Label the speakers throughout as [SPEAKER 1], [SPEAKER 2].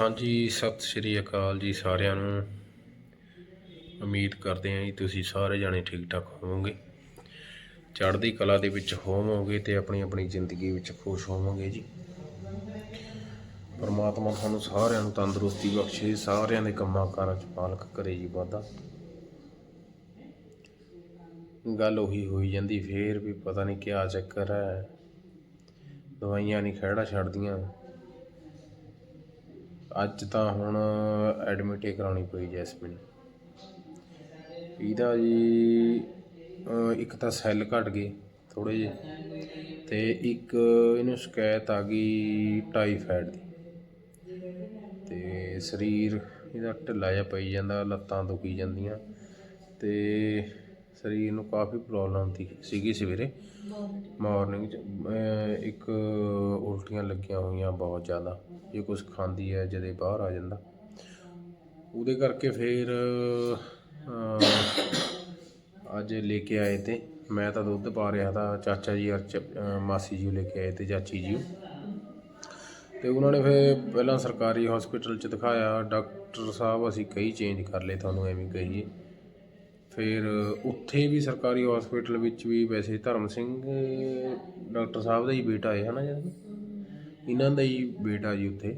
[SPEAKER 1] ਹਾਂਜੀ, ਸਤਿ ਸ਼੍ਰੀ ਅਕਾਲ ਜੀ ਸਾਰਿਆਂ ਨੂੰ। ਉਮੀਦ ਕਰਦੇ ਹਾਂ ਜੀ ਤੁਸੀਂ ਸਾਰੇ ਜਾਣੇ ਠੀਕ ਠਾਕ ਹੋਵੋਗੇ। ਚੜ੍ਹਦੀ ਕਲਾ ਦੇ ਵਿੱਚ ਹੋਵੋਗੇ ਤੇ ਆਪਣੀ ਆਪਣੀ ਜ਼ਿੰਦਗੀ ਵਿੱਚ ਖੁਸ਼ ਹੋਵੋਗੇ ਜੀ। ਪਰਮਾਤਮਾ ਤੁਹਾਨੂੰ ਸਾਰਿਆਂ ਨੂੰ ਤੰਦਰੁਸਤੀ ਬਖਸ਼ੇ, ਸਾਰਿਆਂ ਦੇ ਕੰਮਾਂ ਕਾਰਾਂ 'ਚ ਪਾਲਕ ਕਰੇ ਜੀ ਵਾਧਾ। ਗੱਲ ਉਹੀ ਹੋਈ ਜਾਂਦੀ, ਫੇਰ ਵੀ ਪਤਾ ਨਹੀਂ ਕਿਆ ਚੱਕਰ ਹੈ। ਦਵਾਈਆਂ ਨਹੀਂ ਖਹਿੜਾ ਛੱਡਦੀਆਂ। ਅੱਜ ਤਾਂ ਹੁਣ ਐਡਮਿਟ ਹੀ ਕਰਾਉਣੀ ਪਈ ਜੈਸਮੀਨ। ਇਹਦਾ ਜੀ ਇੱਕ ਤਾਂ ਸੈੱਲ ਘਟ ਗਏ ਥੋੜੇ ਜਿਹੇ ਤੇ ਇੱਕ ਇਹਨੂੰ ਸ਼ਿਕਾਇਤ ਆ ਗਈ ਟਾਈਫਾਇਡ ਦੀ। ਤੇ ਸਰੀਰ ਇਹਦਾ ਢਿੱਲਾ ਜਿਹਾ ਪਈ ਜਾਂਦਾ ਲੱਤਾਂ ਦੁਖੀ ਜਾਂਦੀਆਂ ਤੇ ਸਰੀਰ ਨੂੰ ਕਾਫੀ ਪ੍ਰੋਬਲਮ ਸੀ ਸੀਗੀ ਸਵੇਰੇ। ਮਾਰਨਿੰਗ ਚ ਇੱਕ ਉਲਟੀਆਂ ਲੱਗੀਆਂ ਹੋਈਆਂ ਬਹੁਤ ਜ਼ਿਆਦਾ। ਜੇ ਕੁਝ ਖਾਂਦੀ ਹੈ, ਜਦੇ ਬਾਹਰ ਆ ਜਾਂਦਾ। ਉਹਦੇ ਕਰਕੇ ਫਿਰ ਅੱਜ ਲੈ ਕੇ ਆਏ ਤੇ ਮੈਂ ਤਾਂ ਦੁੱਧ ਪਾ ਰਿਹਾ ਤਾਂ ਚਾਚਾ ਜੀ ਔਰ ਚ- ਮਾਸੀ ਜੀ ਲੈ ਕੇ ਆਏ ਤੇ ਚਾਚੀ ਜੀ ਤੇ ਉਹਨਾਂ ਨੇ ਫਿਰ ਪਹਿਲਾਂ ਸਰਕਾਰੀ ਹਸਪੀਟਲ ਚ ਦਿਖਾਇਆ, ਡਾਕਟਰ ਸਾਹਿਬ ਅਸੀਂ ਕਈ ਚੇਂਜ ਕਰ ਲਏ, ਤੁਹਾਨੂੰ ਐਵੇਂ ਕਹੀਏ। ਫਿਰ ਉੱਥੇ ਵੀ ਸਰਕਾਰੀ ਹਸਪੀਟਲ ਵਿੱਚ ਵੀ ਵੈਸੇ ਧਰਮ ਸਿੰਘ, ਡਾਕਟਰ ਸਾਹਿਬ ਦਾ ਹੀ ਬੇਟਾ ਹੈ, ਹਨਾ ਜਿਹੜਾ ਇਹਨਾਂ ਦਾ ਹੀ ਬੇਟਾ ਜੀ ਉੱਥੇ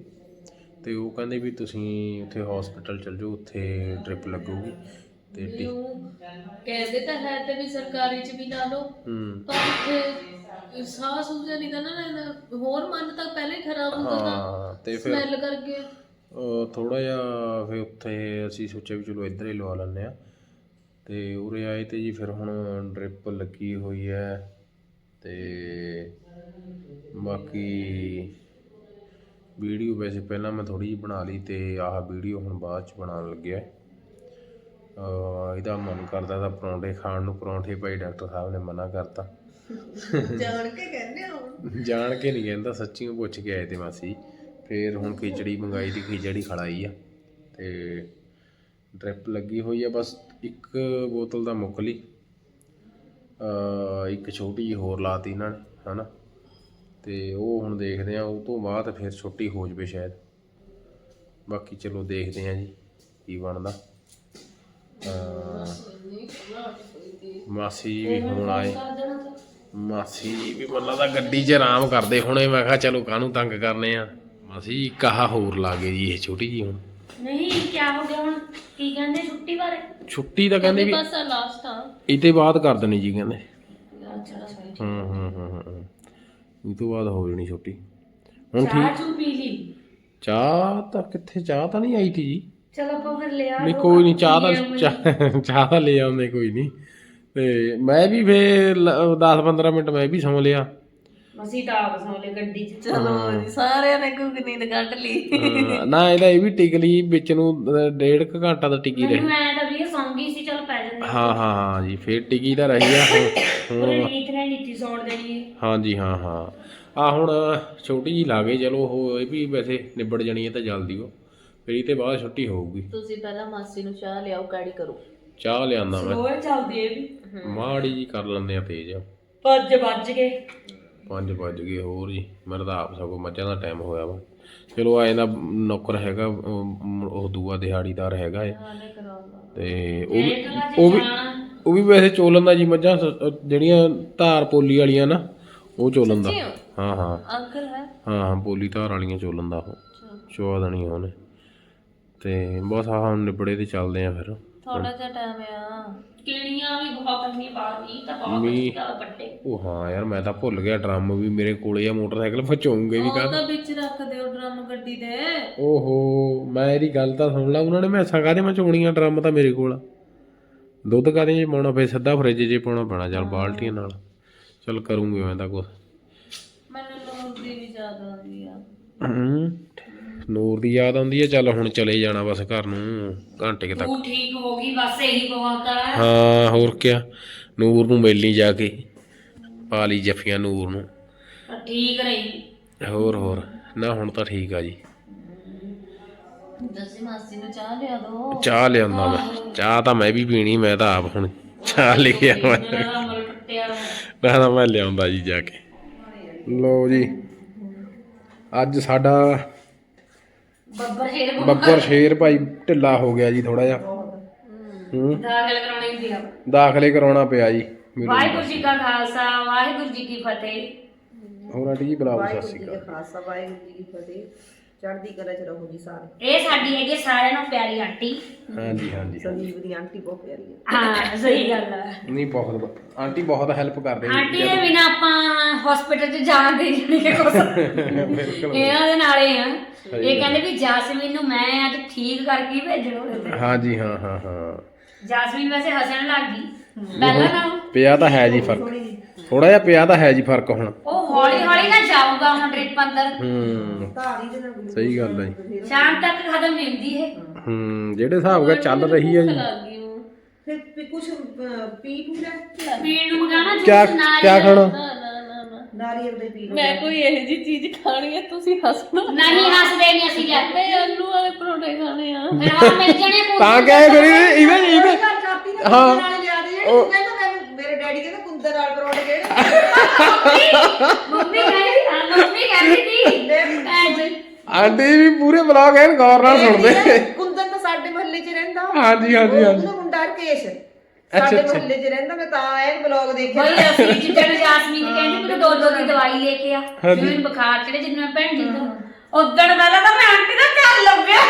[SPEAKER 1] ਤੇ ਉਹ ਕਹਿੰਦੇ ਵੀ ਤੁਸੀਂ ਉੱਥੇ ਹਸਪੀਟਲ ਚਲ ਜਾਓ ਉੱਥੇ ਡ੍ਰਿਪ ਲੱਗੂਗੀ ਤੇ ਟੀ
[SPEAKER 2] ਕਹਿੰਦੇ ਤਾਂ ਹੈ ਤੇ ਵੀ ਸਰਕਾਰੀ ਚ ਵੀ ਲਾ ਲਓ।
[SPEAKER 1] ਹੂੰ।
[SPEAKER 2] ਪਰ ਉੱਥੇ ਸਾਹ ਸੂਝਾ ਨਹੀਂ ਤਾਂ ਨਾ ਲੈਣਾ ਹੋਰ ਮਨ ਤਾਂ ਪਹਿਲੇ ਹੀ ਖਰਾਬ ਹੁੰਦਾ ਤਾਂ
[SPEAKER 1] ਹਾਂ ਤੇ ਫਿਰ
[SPEAKER 2] ਸਮੈਲ ਕਰਕੇ।
[SPEAKER 1] ਥੋੜਾ ਜਿਹਾ ਫਿਰ ਉੱਥੇ ਅਸੀਂ ਸੋਚਿਆ ਵੀ ਚਲੋ ਇੱਧਰ ਹੀ ਲਵਾ ਲੈਂਦੇ ਆ ਤੇ ਉਰੇ ਆਏ ਤੇ ਜੀ ਫਿਰ ਹੁਣ ਡ੍ਰਿਪ ਲੱਗੀ ਹੋਈ ਹੈ ਤੇ ਬਾਕੀ ਵੀਡੀਓ ਵੈਸੇ ਪਹਿਲਾਂ ਮੈਂ ਥੋੜੀ ਜਿਹੀ ਬਣਾ ਲਈ ਤੇ ਆਹ ਵੀਡੀਓ ਹੁਣ ਬਾਅਦ ਚ ਬਣਾਉਣ ਲੱਗਿਆ। ਇਹਦਾ ਮਨ ਕਰਦਾ ਤਾਂ ਪਰੌਂਠੇ ਖਾਣ ਨੂੰ ਪਰੌਂਠੇ ਭਾਈ ਡਾਕਟਰ ਸਾਹਿਬ ਨੇ ਮਨਾ ਕਰਤਾ।
[SPEAKER 2] ਜਾਣ ਕੇ ਕਹਿੰਦੇ ਹੋ
[SPEAKER 1] ਜਾਣ ਕੇ ਨਹੀਂ ਕਹਿੰਦਾ ਸੱਚੀਓ ਪੁੱਛ ਕੇ ਆਏ ਤੇ ਮਾਸੀ। ਫੇਰ ਹੁਣ ਖਿਚੜੀ ਮੰਗਾਈ ਦੀ ਖਿਚੜੀ ਖੜਾਈ ਆ ਤੇ ਡ੍ਰਿਪ ਲੱਗੀ ਹੋਈ ਆ ਬਸ ਇੱਕ ਬੋਤਲ ਦਾ ਮੁੱਕ ਲਈ ਇੱਕ ਛੋਟੀ ਜਿਹੀ ਹੋਰ ਲਾਤੀ ਇਹਨਾਂ ਨੇ ਹਨਾ? ਤੇ ਉਹ ਹੁਣ ਦੇਖਦੇ ਆ ਉਹ ਤੋਂ ਬਾਅਦ ਫਿਰ ਛੁੱਟੀ ਹੋ ਜਵੇ ਸ਼ਾਇਦ। ਬਾਕੀ ਚਲੋ ਦੇਖਦੇ ਆ ਜੀ ਕੀ ਬਣਦਾ। ਮਾਸੀ ਜੀ ਵੀ ਹੁਣ ਆਏ। ਮਾਸੀ ਜੀ ਵੀ ਮੱਲਾ ਦਾ ਗੱਡੀ 'ਚ ਆਰਾਮ ਕਰਦੇ ਹੁਣੇ ਮੈਂ ਕਿਹਾ ਚਲੋ ਕਾਹਨੂੰ ਤੰਗ ਕਰਨੇ ਆ। ਮਾਸੀ ਜੀ ਕਹਾ ਹੋਰ ਲਾ ਗਏ ਜੀ ਇਹ ਛੋਟੀ ਜੀ ਹੁਣ।
[SPEAKER 3] ਨਹੀਂ ਕਿਆ ਹੋ ਗਿਆ ਹੁਣ? ਕੀ ਕਹਿੰਦੇ ਛੁੱਟੀ ਬਾਰੇ?
[SPEAKER 1] ਛੁੱਟੀ ਤਾਂ ਕਹਿੰਦੇ ਵੀ
[SPEAKER 2] ਬਸ ਲਾਸਟ ਆ।
[SPEAKER 1] ਇਹ ਤੇ ਬਾਅਦ ਕਰ ਦੇਣੀ ਜੀ ਕਹਿੰਦੇ। ਹੂੰ ਹੂੰ, ਹੂੰ। ਇਹ ਤੋਂ ਬਾਅਦ ਹੋ ਜਾਣੀ ਛੁੱਟੀ। ਹੁਣ
[SPEAKER 3] ਚਾਹ
[SPEAKER 1] ਠੀਕ।
[SPEAKER 3] ਚੂ ਪੀ ਲਈ।
[SPEAKER 1] ਚਾਹ ਤਾਂ ਕਿੱਥੇ ਚਾਹ ਤਾਂ ਨਹੀਂ ਆਈ ਤੀ ਜੀ।
[SPEAKER 3] ਚਲੋ ਆਪਾਂ ਫਿਰ ਲਿਆ
[SPEAKER 1] ਨਹੀਂ ਕੋਈ ਨਹੀਂ ਚਾਹ ਤਾਂ ਚਾਹ- ਚਾਹ ਤਾਂ ਲੈ ਆਉਂਦੇ ਕੋਈ ਨਹੀਂ। ਤੇ ਮੈਂ ਵੀ ਫੇਰ 10 15 ਮਿੰਟ ਮੈਂ ਵੀ ਸੌਂ ਲਿਆ।
[SPEAKER 3] ਅਸੀਂ ਤਾਂ ਆਪ ਸੌਲੇ ਗੱਡੀ 'ਚ।
[SPEAKER 2] ਚਲੋ ਜੀ ਸਾਰਿਆਂ ਨੇ ਕੋਈ ਨੀਂਦ ਕੱਢ ਲਈ।
[SPEAKER 1] ਨਾ ਇਹਦਾ ਇਹ ਵੀ ਟਿਕ ਲਈ ਵਿੱਚ ਨੂੰ ਅਹ, ਡੇਢ ਕੁ ਘੰਟਾ ਤਾਂ ਟਿਕੀ ਰਹੀ।
[SPEAKER 3] ਮੈਨੂੰ ਐ ਤਾਂ ਵੀ ਸੌਂ ਗਈ ਸੀ ਚਲ ਪੈ ਜਾਂਦੇ
[SPEAKER 1] ਹਾਂ ਹਾਂ ਹਾਂ ਜੀ ਫੇਰ ਟਿਕੀ ਤਾਂ ਰਹੀ ਆ। ਹੁਣ- ਹੁਣ
[SPEAKER 3] ਨੀਤੀ ਸੌਣ ਦੇਣੀ ਹੈ।
[SPEAKER 1] ਹਾਂ ਜੀ ਹਾਂ ਹਾਂ। ਆ ਹੁਣ ਛੋਟੀ ਜੀ ਲਾ ਗਏ ਚਲੋ ਉਹ ਇਹ ਵੀ ਵੈਸੇ ਨਿਬੜ ਜਾਣੀ ਹੈ ਤਾਂ ਜਲਦੀ ਉਹ। ਫਿਰ ਇਹ ਤੇ ਬਾਅਦ ਛੁੱਟੀ ਹੋਊਗੀ।
[SPEAKER 2] ਤੁਸੀਂ ਪਹਿਲਾਂ ਮਾਸੀ ਨੂੰ ਚਾਹ ਲਿਆਓ ਕੈੜੀ ਕਰੋ।
[SPEAKER 1] ਚਾਹ ਲਿਆਂਦਾ ਮੈਂ।
[SPEAKER 3] ਹੋਰ ਚੱਲਦੀ ਇਹ ਵੀ।
[SPEAKER 1] ਮਾੜੀ ਜੀ ਕਰ ਲੈਂਦੇ ਆ ਤੇਜ਼।
[SPEAKER 3] ਪੰਜ ਵੱਜ ਗਏ।
[SPEAKER 1] 5 ਵੱਜ ਗਏ ਹੋਰ ਜੀ। ਮੇਰਾ ਤਾਂ ਆਪ ਸਗੋਂ ਮੱਝਾਂ ਦਾ ਟਾਈਮ ਹੋਇਆ ਵਾ। ਚਲੋ ਆਏ ਦਾ ਨੌਕਰ ਹੈਗਾ ਉਹ ਉਹ ਦੂਆ ਦਿਹਾੜੀਦਾਰ ਹੈਗਾ ਏ। ਤੇ ਉਹ ਵੀ ਉਹ ਵੀ ਉਹ ਵੀ ਵੈਸੇ ਚੋਲਣ ਦਾ ਜੀ ਮੱਝਾਂ ਸ- ਜਿਹੜੀਆਂ ਧਾਰ ਪੋਲੀ ਵਾਲੀਆਂ ਨਾ ਉਹ ਚੋਲਣ ਦਾ। ਹਾਂ ਹਾਂ।
[SPEAKER 2] ਅੰਕਲ ਹੈ?
[SPEAKER 1] ਹਾਂ ਹਾਂ ਪੋਲੀ ਧਾਰ ਵਾਲੀਆਂ ਚੋਲਣ ਦਾ ਉਹ। ਚੋਆ ਦੇਣੀ ਉਹਨੇ। ਤੇ ਬਸ ਆਹ ਹੁਣ ਨਿਬੜੇ ਤੇ ਚੱਲਦੇ ਆ ਫਿਰ।
[SPEAKER 2] ਥੋੜਾ ਜਿਹਾ ਟਾਈਮ ਆ।
[SPEAKER 3] ਕਿਹੜੀਆਂ ਵੀ ਬਹੁਤ ਕੰਨੀ ਬਾਹਰ ਨਹੀਂ ਤਾਂ ਬਹੁਤ
[SPEAKER 1] ਮੀਂਹ।
[SPEAKER 3] ਵੱਡੇ।
[SPEAKER 1] ਉਹ ਹਾਂ ਯਾਰ ਮੈਂ ਤਾਂ ਭੁੱਲ ਗਿਆ ਡਰਮ ਵੀ ਮੇਰੇ ਕੋਲੇ ਆ ਮੋਟਰਸਾਈਕਲ ਫਚਾਉਂਗੇ ਵੀ ਕਰ
[SPEAKER 2] ਉਹਦਾ ਵਿੱਚ ਰੱਖ ਦਿਓ ਡਰਮ ਗੱਡੀ ਦੇ।
[SPEAKER 1] ਓਹੋ ਮੈਂ ਇਹਦੀ ਗੱਲ ਤਾਂ ਸੁਣ ਲਾ ਉਹਨਾਂ ਨੇ ਮੈਸਾਂ ਕਾਹਦੇ ਮੈਂ ਚੋਣੀਆਂ ਡਰਮ ਤਾਂ ਮੇਰੇ ਕੋਲ। ਆ। ਦੁੱਧ ਕਾਹਦੇ ਜੇ ਪਾਉਣਾ ਫੇ ਸਿੱਧਾ ਫਰਿੱਜ 'ਚ ਪਾਉਣਾ ਪੈਣਾ ਚੱਲ ਬਾਲਟੀਆਂ ਨਾਲ। ਚੱਲ ਕਰੂੰਗੇ ਮੈਂ ਤਾਂ ਕੁਛ।
[SPEAKER 2] ਮੈਨੂੰ ਨੂਰ ਦੀ ਵੀ ਯਾਦ ਆਉਂਦੀ ਆ।
[SPEAKER 1] ਹੂੰ। ਨੂਰ ਦੀ ਯਾਦ ਆਉਂਦੀ ਹੈ ਚੱਲ ਹੁਣ ਚਲੇ ਜਾਣਾ ਬਸ ਘਰ ਨੂੰ ਘੰਟੇ ਕੁ ਤੱਕ।
[SPEAKER 3] ਤੂੰ ਠੀਕ ਹੋ ਗਈ ਬਸ ਇਹੀ ਬਹੁਤ ਆ
[SPEAKER 1] ਹਾਂ। ਹੋਰ ਕਿਆ ਨੂਰ ਨੂੰ ਮਿਲਣੀ ਜਾ ਕੇ ਪਾ ਲਈ ਜੱਫੀਆਂ ਨੂਰ ਨੂੰ।
[SPEAKER 3] ਠੀਕ ਰਹੀ।
[SPEAKER 1] ਹੋਰ ਹੋਰ ਨਾ ਹੁਣ ਤਾਂ ਠੀਕ ਆ ਜੀ।
[SPEAKER 2] ਦੱਸੀ ਮਾਸੀ ਨੂੰ ਚਾਹ ਲਿਆ ਦੋ।
[SPEAKER 1] ਚਾਹ ਲਿਆਉਂਦਾ ਮੈਂ ਚਾਹ ਤਾਂ ਮੈਂ ਵੀ ਪੀਣੀ ਮੈਂ ਤਾਂ ਆਪ ਹੁਣ ਚਾਹ ਲੈ ਕੇ ਆਵਾਂ। ਨਾ ਨਾ ਮੈਂ ਲਿਆਉਂਦਾ ਜੀ ਜਾ ਕੇ। ਲਓ ਜੀ ਅੱਜ ਸਾਡਾ
[SPEAKER 3] ਬੱਬਰ ਸ਼ੇਰ ਬਿਮਾਰ
[SPEAKER 1] ਬੱਬਰ ਸ਼ੇਰ ਭਾਈ ਢਿੱਲਾ ਹੋ ਗਿਆ ਜੀ ਥੋੜਾ ਜਿਹਾ। ਹੂੰ।
[SPEAKER 3] ਦਾਖਲ ਕਰਾਉਣਾ ਹੀ ਪਿਆ।
[SPEAKER 1] ਦਾਖਲੇ ਕਰਾਉਣਾ ਪਿਆ ਜੀ। ਮੈਨੂੰ
[SPEAKER 3] ਵਾਹਿਗੁਰੂ ਜੀ ਕਾ ਖਾਲਸਾ ਵਾਹਿਗੁਰੂ ਜੀ ਕੀ ਫਤਿਹ।
[SPEAKER 1] ਹੋਰ ਆਂਟੀ ਜੀ ਬੁਲਾਓ ਸਤਿ
[SPEAKER 4] ਵਾਹਿਗੁਰੂ
[SPEAKER 1] ਸ਼੍ਰੀ
[SPEAKER 4] ਜੀ
[SPEAKER 1] ਅਕਾਲ
[SPEAKER 4] ਕਾ ਖਾਲਸਾ ਵਾਹਿਗੁਰੂ ਜੀ ਕੀ ਫਤਿਹ। ਚੜ੍ਹਦੀ ਕਲਾ ਚ ਰਹੋ ਜੀ ਸਾਰੇ।
[SPEAKER 3] ਇਹ ਸਾਡੀ ਹੈਗੀ ਸਾਰਿਆਂ ਨੂੰ ਪਿਆਰੀ ਆਂਟੀ।
[SPEAKER 1] ਹਾਂਜੀ ਹਾਂਜੀ।
[SPEAKER 4] ਸੰਦੀਪ ਦੀ ਆਂਟੀ ਬਹੁਤ ਪਿਆਰੀ ਹੈ
[SPEAKER 3] ਹਾਂ ਸਹੀ ਗੱਲ ਹੈ
[SPEAKER 1] ਨਹੀਂ ਬਹੁਤ ਬ- ਆਂਟੀ ਬਹੁਤ ਹੈਲਪ ਕਰਦੇ ਜੀ
[SPEAKER 3] ਆਂਟੀ ਦੇ ਬਿਨਾ ਆਪਾਂ ਹਸਪੀਟਲ 'ਚ ਜਾਣ ਦੇ ਜਿਹੜੇ ਕੁਛ।
[SPEAKER 1] ਬਿਲਕੁਲ।
[SPEAKER 3] ਇਹਨਾਂ ਦੇ ਨਾਲੇ ਆ। ਇਹ ਕਹਿੰਦੇ ਵੀ ਜਾਸਮੀਨ ਨੂੰ ਮੈਂ ਅੱਜ ਠੀਕ ਕਰਕੇ ਹੀ ਭੇਜਣਾ ਉਹਦੇ ਤੇ।
[SPEAKER 1] ਹਾਂਜੀ ਹਾਂ ਹਾਂ ਹਾਂ।
[SPEAKER 3] ਜਾਸਮੀਨ ਵੈਸੇ ਹੱਸਣ ਲੱਗ ਗਈ। ਪਹਿਲਾਂ ਨਾ
[SPEAKER 1] ਪਿਆ ਤਾਂ ਹੈ ਜੀ ਫ਼ਰਕ। ਥੋੜਾ ਜਿਹਾ ਪਿਆ ਤਾਂ ਹੈ ਜੀ ਫ਼ਰਕ ਹੁਣ।
[SPEAKER 3] ਉਹ ਹੌਲੀ ਹੌਲੀ ਨਾ ਜਾਊਗਾ ਹੁਣ ਡ੍ਰਿਪ ਅੰਦਰ।
[SPEAKER 1] ਹੂੰ।
[SPEAKER 4] ਧਾਰੀ ਦੇ ਨਾਲ ਗਲੂਕੋਜ਼
[SPEAKER 1] ਸਹੀ ਗੱਲ ਹੈ ਜੀ।
[SPEAKER 3] ਸ਼ਾਮ ਤੱਕ ਖਤਮ ਨਹੀਂ ਹੁੰਦੀ ਇਹ।
[SPEAKER 1] ਹੂੰ ਜਿਹੜੇ ਹਿਸਾਬ ਨਾਲ ਚੱਲ ਰਹੀ ਹੈ ਜੀ।
[SPEAKER 2] ਲੱਗ ਗਈ ਉਹ।
[SPEAKER 4] ਫਿਰ ਵੀ ਕੁਛ ਅਹ, ਪੀ ਪੂਰਾ
[SPEAKER 3] ਪੀਣ ਨੂੰ ਮੰਗਾਣਾ
[SPEAKER 1] ਕਿਆ
[SPEAKER 3] ਜੂਸ ਨਾਲ
[SPEAKER 1] ਕਿਆ ਖਾਣਾ?
[SPEAKER 2] ਨਾ ਨਾ ਨਾ ਨਾ
[SPEAKER 4] ਨਾਰੀਅਲ ਦੇ ਪੀ ਲਓ।
[SPEAKER 2] ਮੈਂ ਕੋਈ ਇਹੋ ਜੀ ਚੀਜ਼ ਖਾਣੀ ਹੈ ਤੁਸੀਂ ਹੱਸਣਾ।
[SPEAKER 3] ਨਹੀਂ ਹੱਸਦੇ ਨਹੀਂ ਅਸੀਂ ਲੈ
[SPEAKER 2] ਮੈਂ ਆਲੂ ਵਾਲੇ ਪਰੌਂਠੇ ਖਾਣੇ ਆ।
[SPEAKER 3] ਹਾਂ ਮਿਲ ਜਾਣੇ
[SPEAKER 1] ਤਾਂ ਕਹੇ ਫਿਰ ਇਹਦੇ ਇਹਦੇ
[SPEAKER 4] ਘਰ ਕਾਪੀ ਦਾ
[SPEAKER 1] ਹਾਂ।
[SPEAKER 4] ਨਾਲ ਲਿਆ ਦੇ ਜਿਹੜੀ ਤੂੰ ਮੇਰੇ ਡੈਡੀ ਕਹਿੰਦਾ ਕੁੰਦਰ ਨਾਲ ਪਰੌਂਠੇ ਕਿਹੜੇ
[SPEAKER 3] ਮੰਮੀ ਕਹਿੰਦੀ ਹਾਂ ਮੰਮੀ ਕਹਿੰਦੀ ਸੀ। ਭੈਣ ਜੀ।
[SPEAKER 1] ਆਂਟੀ ਵੀ ਪੂਰੇ ਬਲੌਗ ਐਨ ਗੌਰ ਨਾਲ ਸੁਣਦੇ।
[SPEAKER 4] ਕੁੰਦਰ ਤਾਂ ਸਾਡੇ ਮਹੱਲੇ 'ਚ ਰਹਿੰਦਾ।
[SPEAKER 1] ਹਾਂਜੀ ਹਾਂਜੀ
[SPEAKER 4] ਉਹ-
[SPEAKER 1] ਹਾਂਜੀ।
[SPEAKER 4] ਉਹਦਾ ਮੁੰਡਾ ਰਕੇਸ਼। ਸਾਡੇ
[SPEAKER 1] ਅੱਛਾ।
[SPEAKER 4] ਮਹੱਲੇ 'ਚ ਰਹਿੰਦਾ ਮੈਂ ਤਾਂ ਐਨ ਬਲੌਗ ਦੇਖਿਆ।
[SPEAKER 3] ਬਈ ਅਸੀਂ ਜਿੱਦਣ ਜਾਸਮੀਨ ਕਹਿੰਦੀ ਮੈਨੂੰ ਦੋ ਦੋ ਦੀ ਦਵਾਈ ਲੈ ਕੇ ਆ।
[SPEAKER 1] ਹਾਂਜੀ।
[SPEAKER 3] ਜਿਵੇਂ ਬੁਖਾਰ ਚੜੇ ਜਿੰਨਾ ਭੈਣ ਜੀ ਤੋਂ ਉਦਣ ਪਹਿਲਾਂ ਤਾਂ ਮੈਂ ਆਂਟੀ ਦਾ ਘਰ ਲੱਭਿਆ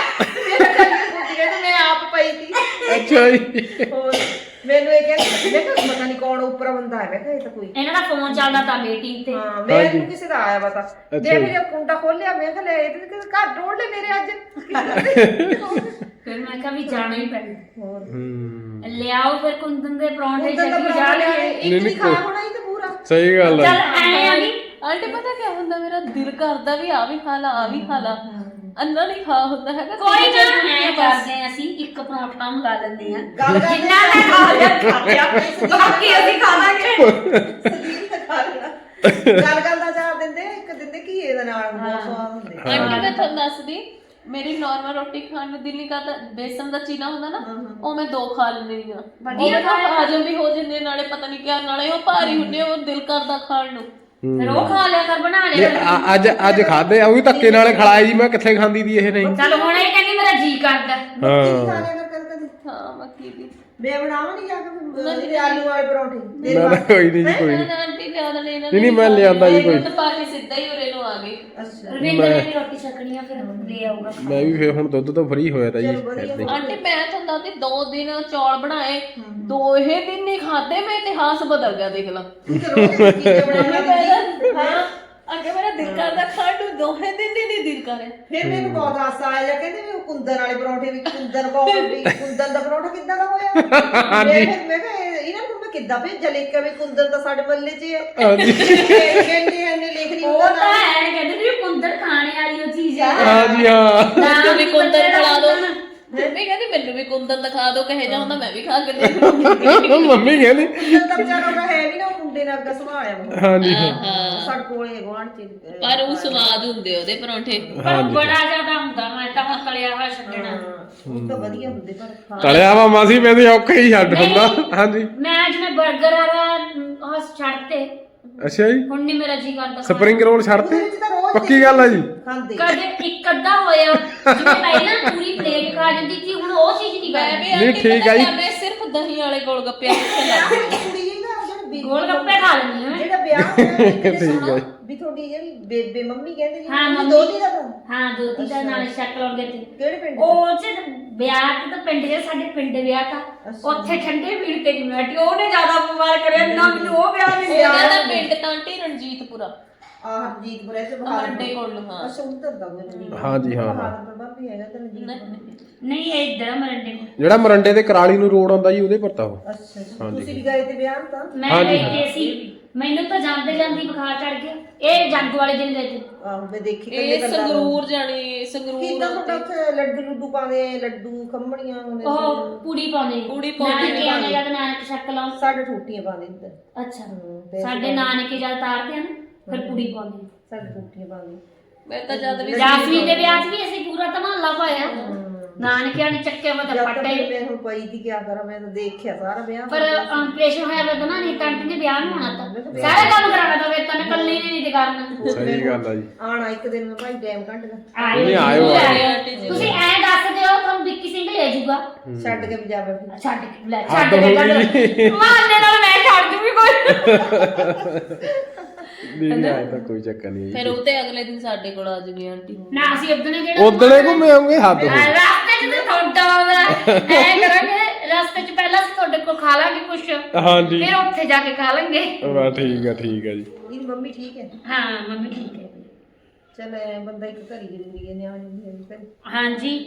[SPEAKER 4] ਮੇਰਾ ਕੱਲ ਕਹਿੰਦਾ ਮੈਂ ਆਪ ਪਈ ਸੀ।
[SPEAKER 1] ਅੱਛਾ ਜੀ।
[SPEAKER 4] ਹੋਰ। ਮੈਨੂੰ ਇਹ ਕਹਿੰਦਾ ਮੈਂ ਕਿਹਾ ਪਤਾ ਨਹੀਂ ਕੌਣ ਉੱਪਰ ਬੰਦਾ ਹੈ। ਮੈਂ ਕਿਹਾ ਇਹ ਤਾਂ ਕੋਈ
[SPEAKER 3] ਇਹਨਾਂ ਦਾ ਫੋਨ ਚੱਲਦਾ ਤਾਂ ਮੀਟਿੰਗ ਤੇ।
[SPEAKER 4] ਹਾਂ ਮੈਨੂੰ ਕਿਸੇ ਦਾ ਆਇਆ ਪਤਾ
[SPEAKER 1] ਅੱਛਾ
[SPEAKER 4] ਜੇ। ਕੁੰਡਾ ਖੋਲਿਆ ਮੈਂ ਕਿਹਾ ਲੈ ਇਹਦੇ ਤੇ ਘਰ ਢੋੜ ਲੈ ਮੇਰੇ ਅੱਜ।
[SPEAKER 3] ਫਿਰ ਮੈਂ ਕਿਹਾ ਵੀ ਜਾਣਾ ਹੀ ਪੈਣਾ।
[SPEAKER 4] ਹੋਰ।
[SPEAKER 1] ਹੂੰ।
[SPEAKER 3] ਲਿਆਓ ਫਿਰ ਕੁੰਦਨ ਦੇ ਪਰੌਂਠੇ
[SPEAKER 4] ਕੁੰਦਰ ਦਾ
[SPEAKER 3] ਛੱਡੀ
[SPEAKER 4] ਬਣਾ ਲਿਆ
[SPEAKER 3] ਜਾਣਗੇ
[SPEAKER 4] ਇੱਕ
[SPEAKER 1] ਨਹੀਂ,
[SPEAKER 4] ਨਹੀਂ ਖਾ
[SPEAKER 1] ਕੋਈ-
[SPEAKER 4] ਹੋਣਾ ਹੀ ਤੇ ਪੂਰਾ।
[SPEAKER 1] ਸਹੀ ਗੱਲ
[SPEAKER 3] ਚੱਲ
[SPEAKER 1] ਹੈ
[SPEAKER 3] ਐ ਆ ਵੀ
[SPEAKER 2] ਆਂਟੀ ਪਤਾ ਕੀ ਹੁੰਦਾ ਮੇਰਾ ਦਿਲ ਕਰਦਾ ਵੀ ਆ ਵੀ ਖਾ ਲਾ ਆ ਵੀ ਖਾ ਲਾ। ਅੰਨਾ ਨਹੀਂ ਖਾ ਹੁੰਦਾ ਹੈਗਾ
[SPEAKER 3] ਕੋਈ ਨਾ। ਐ। ਕਰਦੇ ਆ ਅਸੀਂ ਇੱਕ ਪਰੌਂਠਾ ਮੰਗਾ ਲੈਂਦੇ ਆ।
[SPEAKER 4] ਗੱਲ ਕਰਦੇ
[SPEAKER 3] ਜਿੰਨਾ ਮੈਂ ਖਾ ਲਿਆ
[SPEAKER 4] ਖਾਤਿਆ
[SPEAKER 3] ਬਾਕੀ ਅਸੀਂ ਖਾ ਲਾਂਗੇ
[SPEAKER 4] ਗੱਲ ਗੱਲ ਦਾ ਜਵਾਬ ਦਿੰਦੇ ਇੱਕ ਦਿੰਦੇ ਕੀ ਇਹਦੇ ਨਾਲ ਬਹੁਤ ਸਵਾਦ ਹੁੰਦੇ।
[SPEAKER 2] ਆਂਟੀ ਮੈਂ ਤੁਹਾਨੂੰ ਦੱਸਦੀ ਮੇਰੀ ਨਾਰਮਲ ਰੋਟੀ ਖਾਣ ਨੂੰ ਦਿਲ ਨਹੀਂ ਕਰਦਾ। ਬੇਸਨ ਦਾ ਚੀਨਾ ਹੁੰਦਾ ਨਾ ਉਹ ਮੈਂ ਦੋ ਖਾ ਲੈਂਦੀ ਆ।
[SPEAKER 3] ਵਧੀਆ
[SPEAKER 2] ਵਧੀਆ ਹਾਜ਼ਮ ਵੀ ਹੋ ਜਾਂਦੇ ਨਾਲੇ ਪਤਾ ਨਹੀਂ ਕਿਆ ਨਾਲੇ ਉਹ ਭਾਰੀ ਹੁੰਦੇ ਉਹ ਦਿਲ ਕਰਦਾ ਖਾਣ ਨੂੰ।
[SPEAKER 3] ਫਿਰ ਉਹ ਖਾ ਲਿਆ ਕਰ ਬਣਾ
[SPEAKER 1] ਇਹ
[SPEAKER 3] ਲਿਆ
[SPEAKER 1] ਅ- ਅੱਜ ਅੱਜ ਖਾਦੇ ਆ ਉਹ ਵੀ ਧੱਕੇ ਨਾਲੇ ਖਿਲਾਏ ਜੀ ਮੈਂ ਕਿੱਥੇ ਖਾਂਦੀ ਦੀ ਇਹ ਨਹੀਂ।
[SPEAKER 3] ਚੱਲ ਹੁਣ ਇਹ ਕਹਿੰਦੀ ਮੇਰਾ ਜੀ ਕਰਦਾ।
[SPEAKER 1] ਹਾਂ।
[SPEAKER 4] ਮੈਂ ਬਣਾਵਾਂ ਨਹੀਂ ਜਾ ਕੇ ਇਹਦੇ ਆਲੂ ਵਾਲੇ ਪਰੌਂਠੇ।
[SPEAKER 1] ਨਾ ਨਾ ਕੋਈ ਨਹੀਂ ਜੀ ਕੋਈ ਨਹੀਂ।
[SPEAKER 2] ਨਾ ਇਹਨਾਂ
[SPEAKER 1] ਨਹੀਂ ਨਹੀਂ ਮੈਂ ਲਿਆਂਦਾ ਜੀ ਕੋਈ।
[SPEAKER 2] ਦੁੱਧ ਪਾ ਕੇ ਸਿੱਧਾ ਹੀ ਉਰੇ ਨੂੰ ਆ ਗਏ
[SPEAKER 4] ਅੱਛਾ।
[SPEAKER 3] ਰਵਿੰਦਰ ਨੇ ਵੀ ਰੋਟੀ ਛਕਣੀ ਆ ਫਿਰ ਲੈ ਆਊਗਾ।
[SPEAKER 1] ਮੈਂ ਵੀ ਫੇਰ ਹੁਣ ਦੁੱਧ ਤੋਂ ਫ੍ਰੀ ਹੋਇਆ ਤਾਂ ਜੀ ਏਦਾਂ ਹੀ।
[SPEAKER 2] ਆਂਟੀ ਮੈਂ ਤੁਹਾਨੂੰ ਦੱਸਦੀ ਦੋ ਦਿਨ ਚੌਲ ਬਣਾਏ ਦੋ ਇਹ ਦਿਨ ਨਹੀਂ ਖਾਦੇ ਮੈਂ ਇਤਿਹਾਸ ਬਦਲ ਗਿਆ ਦੇਖ ਲਾ।
[SPEAKER 4] ਤਾਂ ਰੋਜ਼ ਚੀਜ਼ਾਂ ਬਣਾਉਣਾ।
[SPEAKER 2] ਹਾਂ। ਅੱਗੇ ਮੇਰਾ ਦਿਲ ਕਰਦਾ ਖਾਣ ਨੂੰ ਦੋਹੇ ਦਿਨ ਹੀ ਨਹੀਂ ਦਿਲ ਕਰਿਆ
[SPEAKER 4] ਫਿਰ ਮੈਨੂੰ ਬਹੁਤ ਹਾਸਾ ਆਇਆ ਜਾਂ ਕਹਿੰਦੇ ਵੀ ਉਹ ਕੁੰਦਨ ਵਾਲੇ ਪਰੌਂਠੇ ਵੀ ਕੁੰਦਨ ਕੌਣ ਵੀ ਕੁੰਦਨ ਦਾ ਪਰੌਂਠਾ ਕਿੱਦਾਂ ਦਾ ਹੋਇਆ? ਮੈਂ ਫਿਰ ਮੈਂ ਕਿਹਾ ਇਹ- ਇਹਨਾਂ ਨੂੰ ਮੈਂ ਕਿੱਦਾਂ ਭੇਜਾਂ ਲਿਖ ਕੇ ਵੀ ਕੁੰਦਨ ਤਾਂ ਸਾਡੇ ਮੱਲੇ 'ਚ ਹੀ ਹੈ।
[SPEAKER 1] ਹਾਂਜੀ।
[SPEAKER 4] ਕਹਿੰਦੇ ਐਨੇ ਲਿਖ ਨਹੀਂ
[SPEAKER 3] ਉਹ
[SPEAKER 4] ਹੁੰਦਾ
[SPEAKER 3] ਤਾਂ
[SPEAKER 4] ਨਾ।
[SPEAKER 3] ਕਹਿੰਦੇ ਵੀ ਕੁੰਦਰ ਖਾਣੇ ਵਾਲੀ ਉਹ ਚੀਜ਼ ਆ
[SPEAKER 1] ਹਾਂਜੀ ਹਾਂ।
[SPEAKER 2] ਮੈਨੂੰ ਵੀ ਕੁੰਦਨ
[SPEAKER 3] ਦਾ
[SPEAKER 2] ਖਿਲਾ ਦੋ
[SPEAKER 3] ਨਾ।
[SPEAKER 2] ਮੰਮੀ ਕਹਿੰਦੀ ਮੈਨੂੰ ਵੀ ਕੁੰਦਨ ਦਿਖਾ ਦੋ ਕਹੇ ਜਾ ਹੁੰਦਾ ਮੈਂ ਵੀ ਖਾ ਕੇ ਦੇਖ ਲੂੰਗੀ
[SPEAKER 1] ਮੰਮੀ ਕਹਿੰਦੀ
[SPEAKER 4] ਕੁੰਦਨ ਤਾਂ ਵਿਚਾਰਾ ਉਹਦਾ ਹੈ ਵੀ ਨਾ ਉਹ ਮੁੰਡੇ ਨੇ ਅੱਗੇ ਸੰਭਾਲਿਆ ਬਹੁਤ।
[SPEAKER 1] ਹਾਂਜੀ
[SPEAKER 4] ਸਾਡੇ ਕੋਲੇ ਗਵਾਂਢ 'ਚ ਅਹ,
[SPEAKER 2] ਪਰ ਉਹ ਸਵਾਦ ਹੁੰਦੇ ਉਹਦੇ ਪਰੌਂਠੇ।
[SPEAKER 3] ਪਰ ਬੜਾ ਜ਼ਿਆਦਾ ਹੁੰਦਾ ਮੈਂ ਤਾਂ ਹੁਣ ਤਲਿਆ ਹੋਇਆ ਛੱਡਣਾ।
[SPEAKER 4] ਉਹ ਤਾਂ ਵਧੀਆ ਹੁੰਦੇ ਪਰ ਖਾ
[SPEAKER 1] ਤਲਿਆ ਵਾ ਮਾਸੀ ਮੈਂ ਤੇ ਔਖਾ ਹੀ ਛੱਡ ਹੁੰਦਾ। ਹਾਂਜੀ।
[SPEAKER 3] ਮੈਂ ਮੈਂ 버ਗਰ ਵਾਲਾ ਹਸ ਛੱਡਤੇ
[SPEAKER 1] ਅੱਛਾ ਜੀ।
[SPEAKER 3] ਹੁਣ ਨਹੀਂ ਮੇਰਾ ਜੀ ਕਰਦਾ ਖਾਣ
[SPEAKER 1] ਸਪਰਿੰਗ ਰੋਲ ਛੱਡਤੇ?
[SPEAKER 4] ਉਹਦੇ ਵਿੱਚ ਤਾਂ ਰੋਜ਼
[SPEAKER 1] ਪੱਕੀ ਗੱਲ ਆ ਜੀ?
[SPEAKER 4] ਖਾਂਦੇ।
[SPEAKER 3] ਕਦੇ ਇੱਕ ਅੱਧਾ ਹੋਇਆ। ਜਿਵੇਂ ਪਹਿਲਾਂ ਪੂਰੀ ਪਲੇਟ ਖਾ ਜਾਂਦੀ ਸੀ ਹੁਣ ਉਹ ਚੀਜ਼ ਨਹੀਂ
[SPEAKER 2] ਮੈਂ ਵੀ
[SPEAKER 1] ਨਹੀਂ, ਠੀਕ ਆ ਜੀ।
[SPEAKER 2] ਮੈਂ ਸਿਰਫ ਦਹੀਂ ਵਾਲੇ ਗੋਲ ਗੱਪੇ ਅੱਛੇ ਲੱਗਦੇ
[SPEAKER 4] ਕੁੜੀ
[SPEAKER 3] ਗੋਲ ਗੱਪੇ ਖਾ ਲੈਂਦੀ ਹਾਂ।
[SPEAKER 4] ਜਿਹੜਾ ਵਿਆਹ ਹੋਇਆ
[SPEAKER 1] ਠੀਕ ਹੈ।
[SPEAKER 4] ਵੀ ਤੁਹਾਡੀ ਜਿਹੜੀ ਬੇਬੇ ਮੰਮੀ ਕਹਿੰਦੇ ਜੀ
[SPEAKER 3] ਹਾਂ,
[SPEAKER 4] ਮੰਮੀ। ਦੋਤੀ ਦਾ ਤਾਂ
[SPEAKER 3] ਹਾਂ ਦੋਤੀ ਦਾ ਨਾਲ ਸ਼ੱਕ ਲਾਉਂਦੇ ਤੇ
[SPEAKER 4] ਕਿਹੜੇ ਪਿੰਡ?
[SPEAKER 3] ਉਹ ਚ ਵਿਆਹ ਤੇ ਤਾਂ ਪਿੰਡ ਦੇ ਸਾਡੇ ਪਿੰਡ ਵਿਆਹ ਤਾਂ ਉੱਥੇ ਠੰਡੇ ਪੀਣ ਤੇ ਨਹੀਂ ਬੈਠੀ ਉਹਨੇ ਜ਼ਿਆਦਾ ਬਿਮਾਰ ਕਰਿਆ ਨਾ ਮੈਨੂੰ ਉਹ ਵਿਆਹ ਨਹੀਂ
[SPEAKER 2] ਦਾ ਪਿੰਡ ਤਾਂ ਆਂਟੀ ਰਣਜੀਤਪੁਰਾ
[SPEAKER 4] ਆਹ ਹਰਜੀਤ ਬਰੇ ਤੇ ਬਹਾਰ
[SPEAKER 2] ਮਰੰਡੇ ਕੋਲ ਨੂੰ ਹਾਂ।
[SPEAKER 4] ਅੱਛਾ ਉੱਧਰ ਦਾ ਕੋਈ ਨਹੀਂ
[SPEAKER 1] ਹਾਂਜੀ ਹਾਂ ਹਾਂ।
[SPEAKER 4] ਬਹਾਰ ਪਰ ਵੀ ਹੈਗਾ ਤਾਂ ਰਣਜੀਤ
[SPEAKER 3] ਨਹੀਂ ਇਹ ਇੱਧਰ ਆ ਮਰੰਡੇ ਕੋਲ।
[SPEAKER 1] ਜਿਹੜਾ ਮਰੰਡੇ ਤੇ ਕਰਾਲੀ ਨੂੰ ਰੋਡ ਆਉਂਦਾ ਜੀ ਉਹਦੇ ਪਰ ਤਾਂ ਉਹ।
[SPEAKER 4] ਅੱਛਾ ਅੱਛਾ। ਤੁਸੀਂ ਵੀ ਗਏ ਤੇ ਵਿਆਹ ਨੂੰ ਤਾਂ?
[SPEAKER 3] ਮੈਂ
[SPEAKER 1] ਹਾਂਜੀ,
[SPEAKER 3] ਗਈ ਤੇ ਸੀ ਮੈਨੂੰ ਤਾਂ ਜਾਂਦੇ ਜਾਂਦੀ ਬੁਖਾਰ ਚੜ ਗਿਆ। ਇਹ ਜੰਗ ਵਾਲੇ ਦਿਨ ਗਏ ਤੇ।
[SPEAKER 4] ਆਹੋ ਮੈਂ ਦੇਖੀ
[SPEAKER 2] ਇਹ ਸੰਗਰੂਰ ਜਾਣੀ ਸੰਗਰੂਰ
[SPEAKER 4] ਕਿਦਾਂ ਤੁਹਾਡਾ ਉੱਥੇ ਲੱਡੂ ਲੁੱਡੂ ਪਾਉਂਦੇ ਲੱਡੂ ਖੰਮਣੀਆਂ ਹੁੰਦੇ
[SPEAKER 3] ਉਹ ਪੂੜੀ ਪਾਉਂਦੇ
[SPEAKER 2] ਪੂੜੀ ਪਾਉਂਦੇ
[SPEAKER 3] ਨਾਨਕੇ ਆਨੇ ਜਦ ਨਾਨਕ ਸ਼ੱਕ ਲਾਉਂ
[SPEAKER 4] ਸਾਡੇ ਠੂਟੀਆਂ ਪਾਉਂਦੇ ਇੱਧਰ।
[SPEAKER 3] ਅੱਛਾ।
[SPEAKER 4] ਹੂੰ,
[SPEAKER 3] ਸਾਡੇ ਨਾਨਕੇ ਜਦ ਤਾਰਦੇ ਆ ਨਾ। ਫਿਰ ਪੂੜੀ ਪਾਉਂਦੇ
[SPEAKER 4] ਸਾਡੇ ਠੂਟੀਆਂ ਪਾਉਂਦੇ
[SPEAKER 2] ਮੈਂ ਤਾਂ ਜਦ ਵੀ
[SPEAKER 3] ਜਾਸਮੀਨ ਦੇ ਵਿਆਹ 'ਚ ਵੀ ਅਸੀਂ ਪੂਰਾ ਧਮਾਲਾ ਪਾਇਆ। ਨਾਨਕਿਆਂ ਨੇ ਚੱਕੇ ਵਾ
[SPEAKER 4] ਜਦ ਤੱਕ
[SPEAKER 3] ਪੱਟੇ
[SPEAKER 4] ਮੈਂ ਹੁਣ ਪਈ ਦੀ ਕੀ ਕਰਾਂ ਮੈਂ ਤਾਂ ਦੇਖਿਆ ਸਾਰਾ ਵਿਆਹ।
[SPEAKER 3] ਪਰ ਆਪਰੇਸ਼ਨ ਹੋਇਆ ਵਾ ਤਾਂ ਨਾ ਨਹੀਂ ਕੰਟ ਨੇ ਵਿਆਹ ਨੂੰ ਆਣਾ ਤਾਂ। ਸਾਰੇ ਕੰਮ ਕਰਾਣਾ ਤਾਂ ਵੇ ਤਾਂ ਇਕੱਲੀ ਨੇ ਨਹੀਂ ਤੇ ਕਰਨਾ
[SPEAKER 1] ਸਹੀ ਗੱਲ ਆ ਜੀ।
[SPEAKER 4] ਆਣਾ ਇੱਕ ਦਿਨ ਮੈਂ ਭਾਈ ਟਾਈਮ ਕੱਢ ਗਾ
[SPEAKER 3] ਆਏ
[SPEAKER 1] ਨਹੀਂ ਆਇਓ।
[SPEAKER 2] ਆਏ। ਆਂਟੀ
[SPEAKER 4] ਛੱਡ ਕੇ ਵੀ ਜਾਵੇ ਫਿਰ।
[SPEAKER 3] ਛੱਡ ਕੇ ਲੈ
[SPEAKER 1] ਹੱਦ
[SPEAKER 3] ਛੱਡ
[SPEAKER 1] ਹੋ
[SPEAKER 3] ਕੇ
[SPEAKER 1] ਗਈ।
[SPEAKER 3] ਕੱਢ। ਮਾਰਨੇ ਨਾਲ ਮੈਂ ਛੱਡ ਦੂੰਗੀ ਕੋਈ।
[SPEAKER 1] ਨਹੀਂ ਆਇਆ ਤਾਂ ਕੋਈ ਚੱਕਰ ਨਹੀਂ
[SPEAKER 2] ਫਿਰ ਉਹ ਤੇ ਅਗਲੇ ਦਿਨ ਸਾਡੇ ਕੋਲ ਆ ਜੂਗੀ ਆਂਟੀ
[SPEAKER 3] ਨਾ ਅਸੀਂ ਉਦੋਂ ਜਿਹੜਾ
[SPEAKER 1] ਉਦਣੇ ਘੁੰਮੇ ਆਉਂਗੇ ਹੱਦ ਹੋ
[SPEAKER 3] ਹਾਂ, ਰਸਤੇ 'ਚ ਤਾਂ ਤੁਹਾਡਾ ਆਉਂਦਾ। ਐ ਕਰਾਂਗੇ ਰਸਤੇ 'ਚ ਪਹਿਲਾਂ ਅਸੀਂ ਤੁਹਾਡੇ ਕੋਲ ਖਾ ਲਾਂਗੇ ਕੁਛ।
[SPEAKER 1] ਹਾਂਜੀ।
[SPEAKER 3] ਫਿਰ ਉੱਥੇ ਜਾ ਕੇ ਖਾ ਲਾਂਗੇ।
[SPEAKER 1] ਵਾ ਠੀਕ ਆ ਠੀਕ ਆ ਜੀ।
[SPEAKER 4] ਮੰਮੀ ਠੀਕ ਹੈ?
[SPEAKER 3] ਹਾਂ ਮੰਮੀ ਠੀਕ ਹੈ।
[SPEAKER 4] ਚਲ ਬੰਦਾ ਇੱਕ ਘਰੀ ਜ਼ਰੂਰੀ ਹੈ ਨਿਆਣੇ ਨੂੰ
[SPEAKER 3] ਹਾਂਜੀ।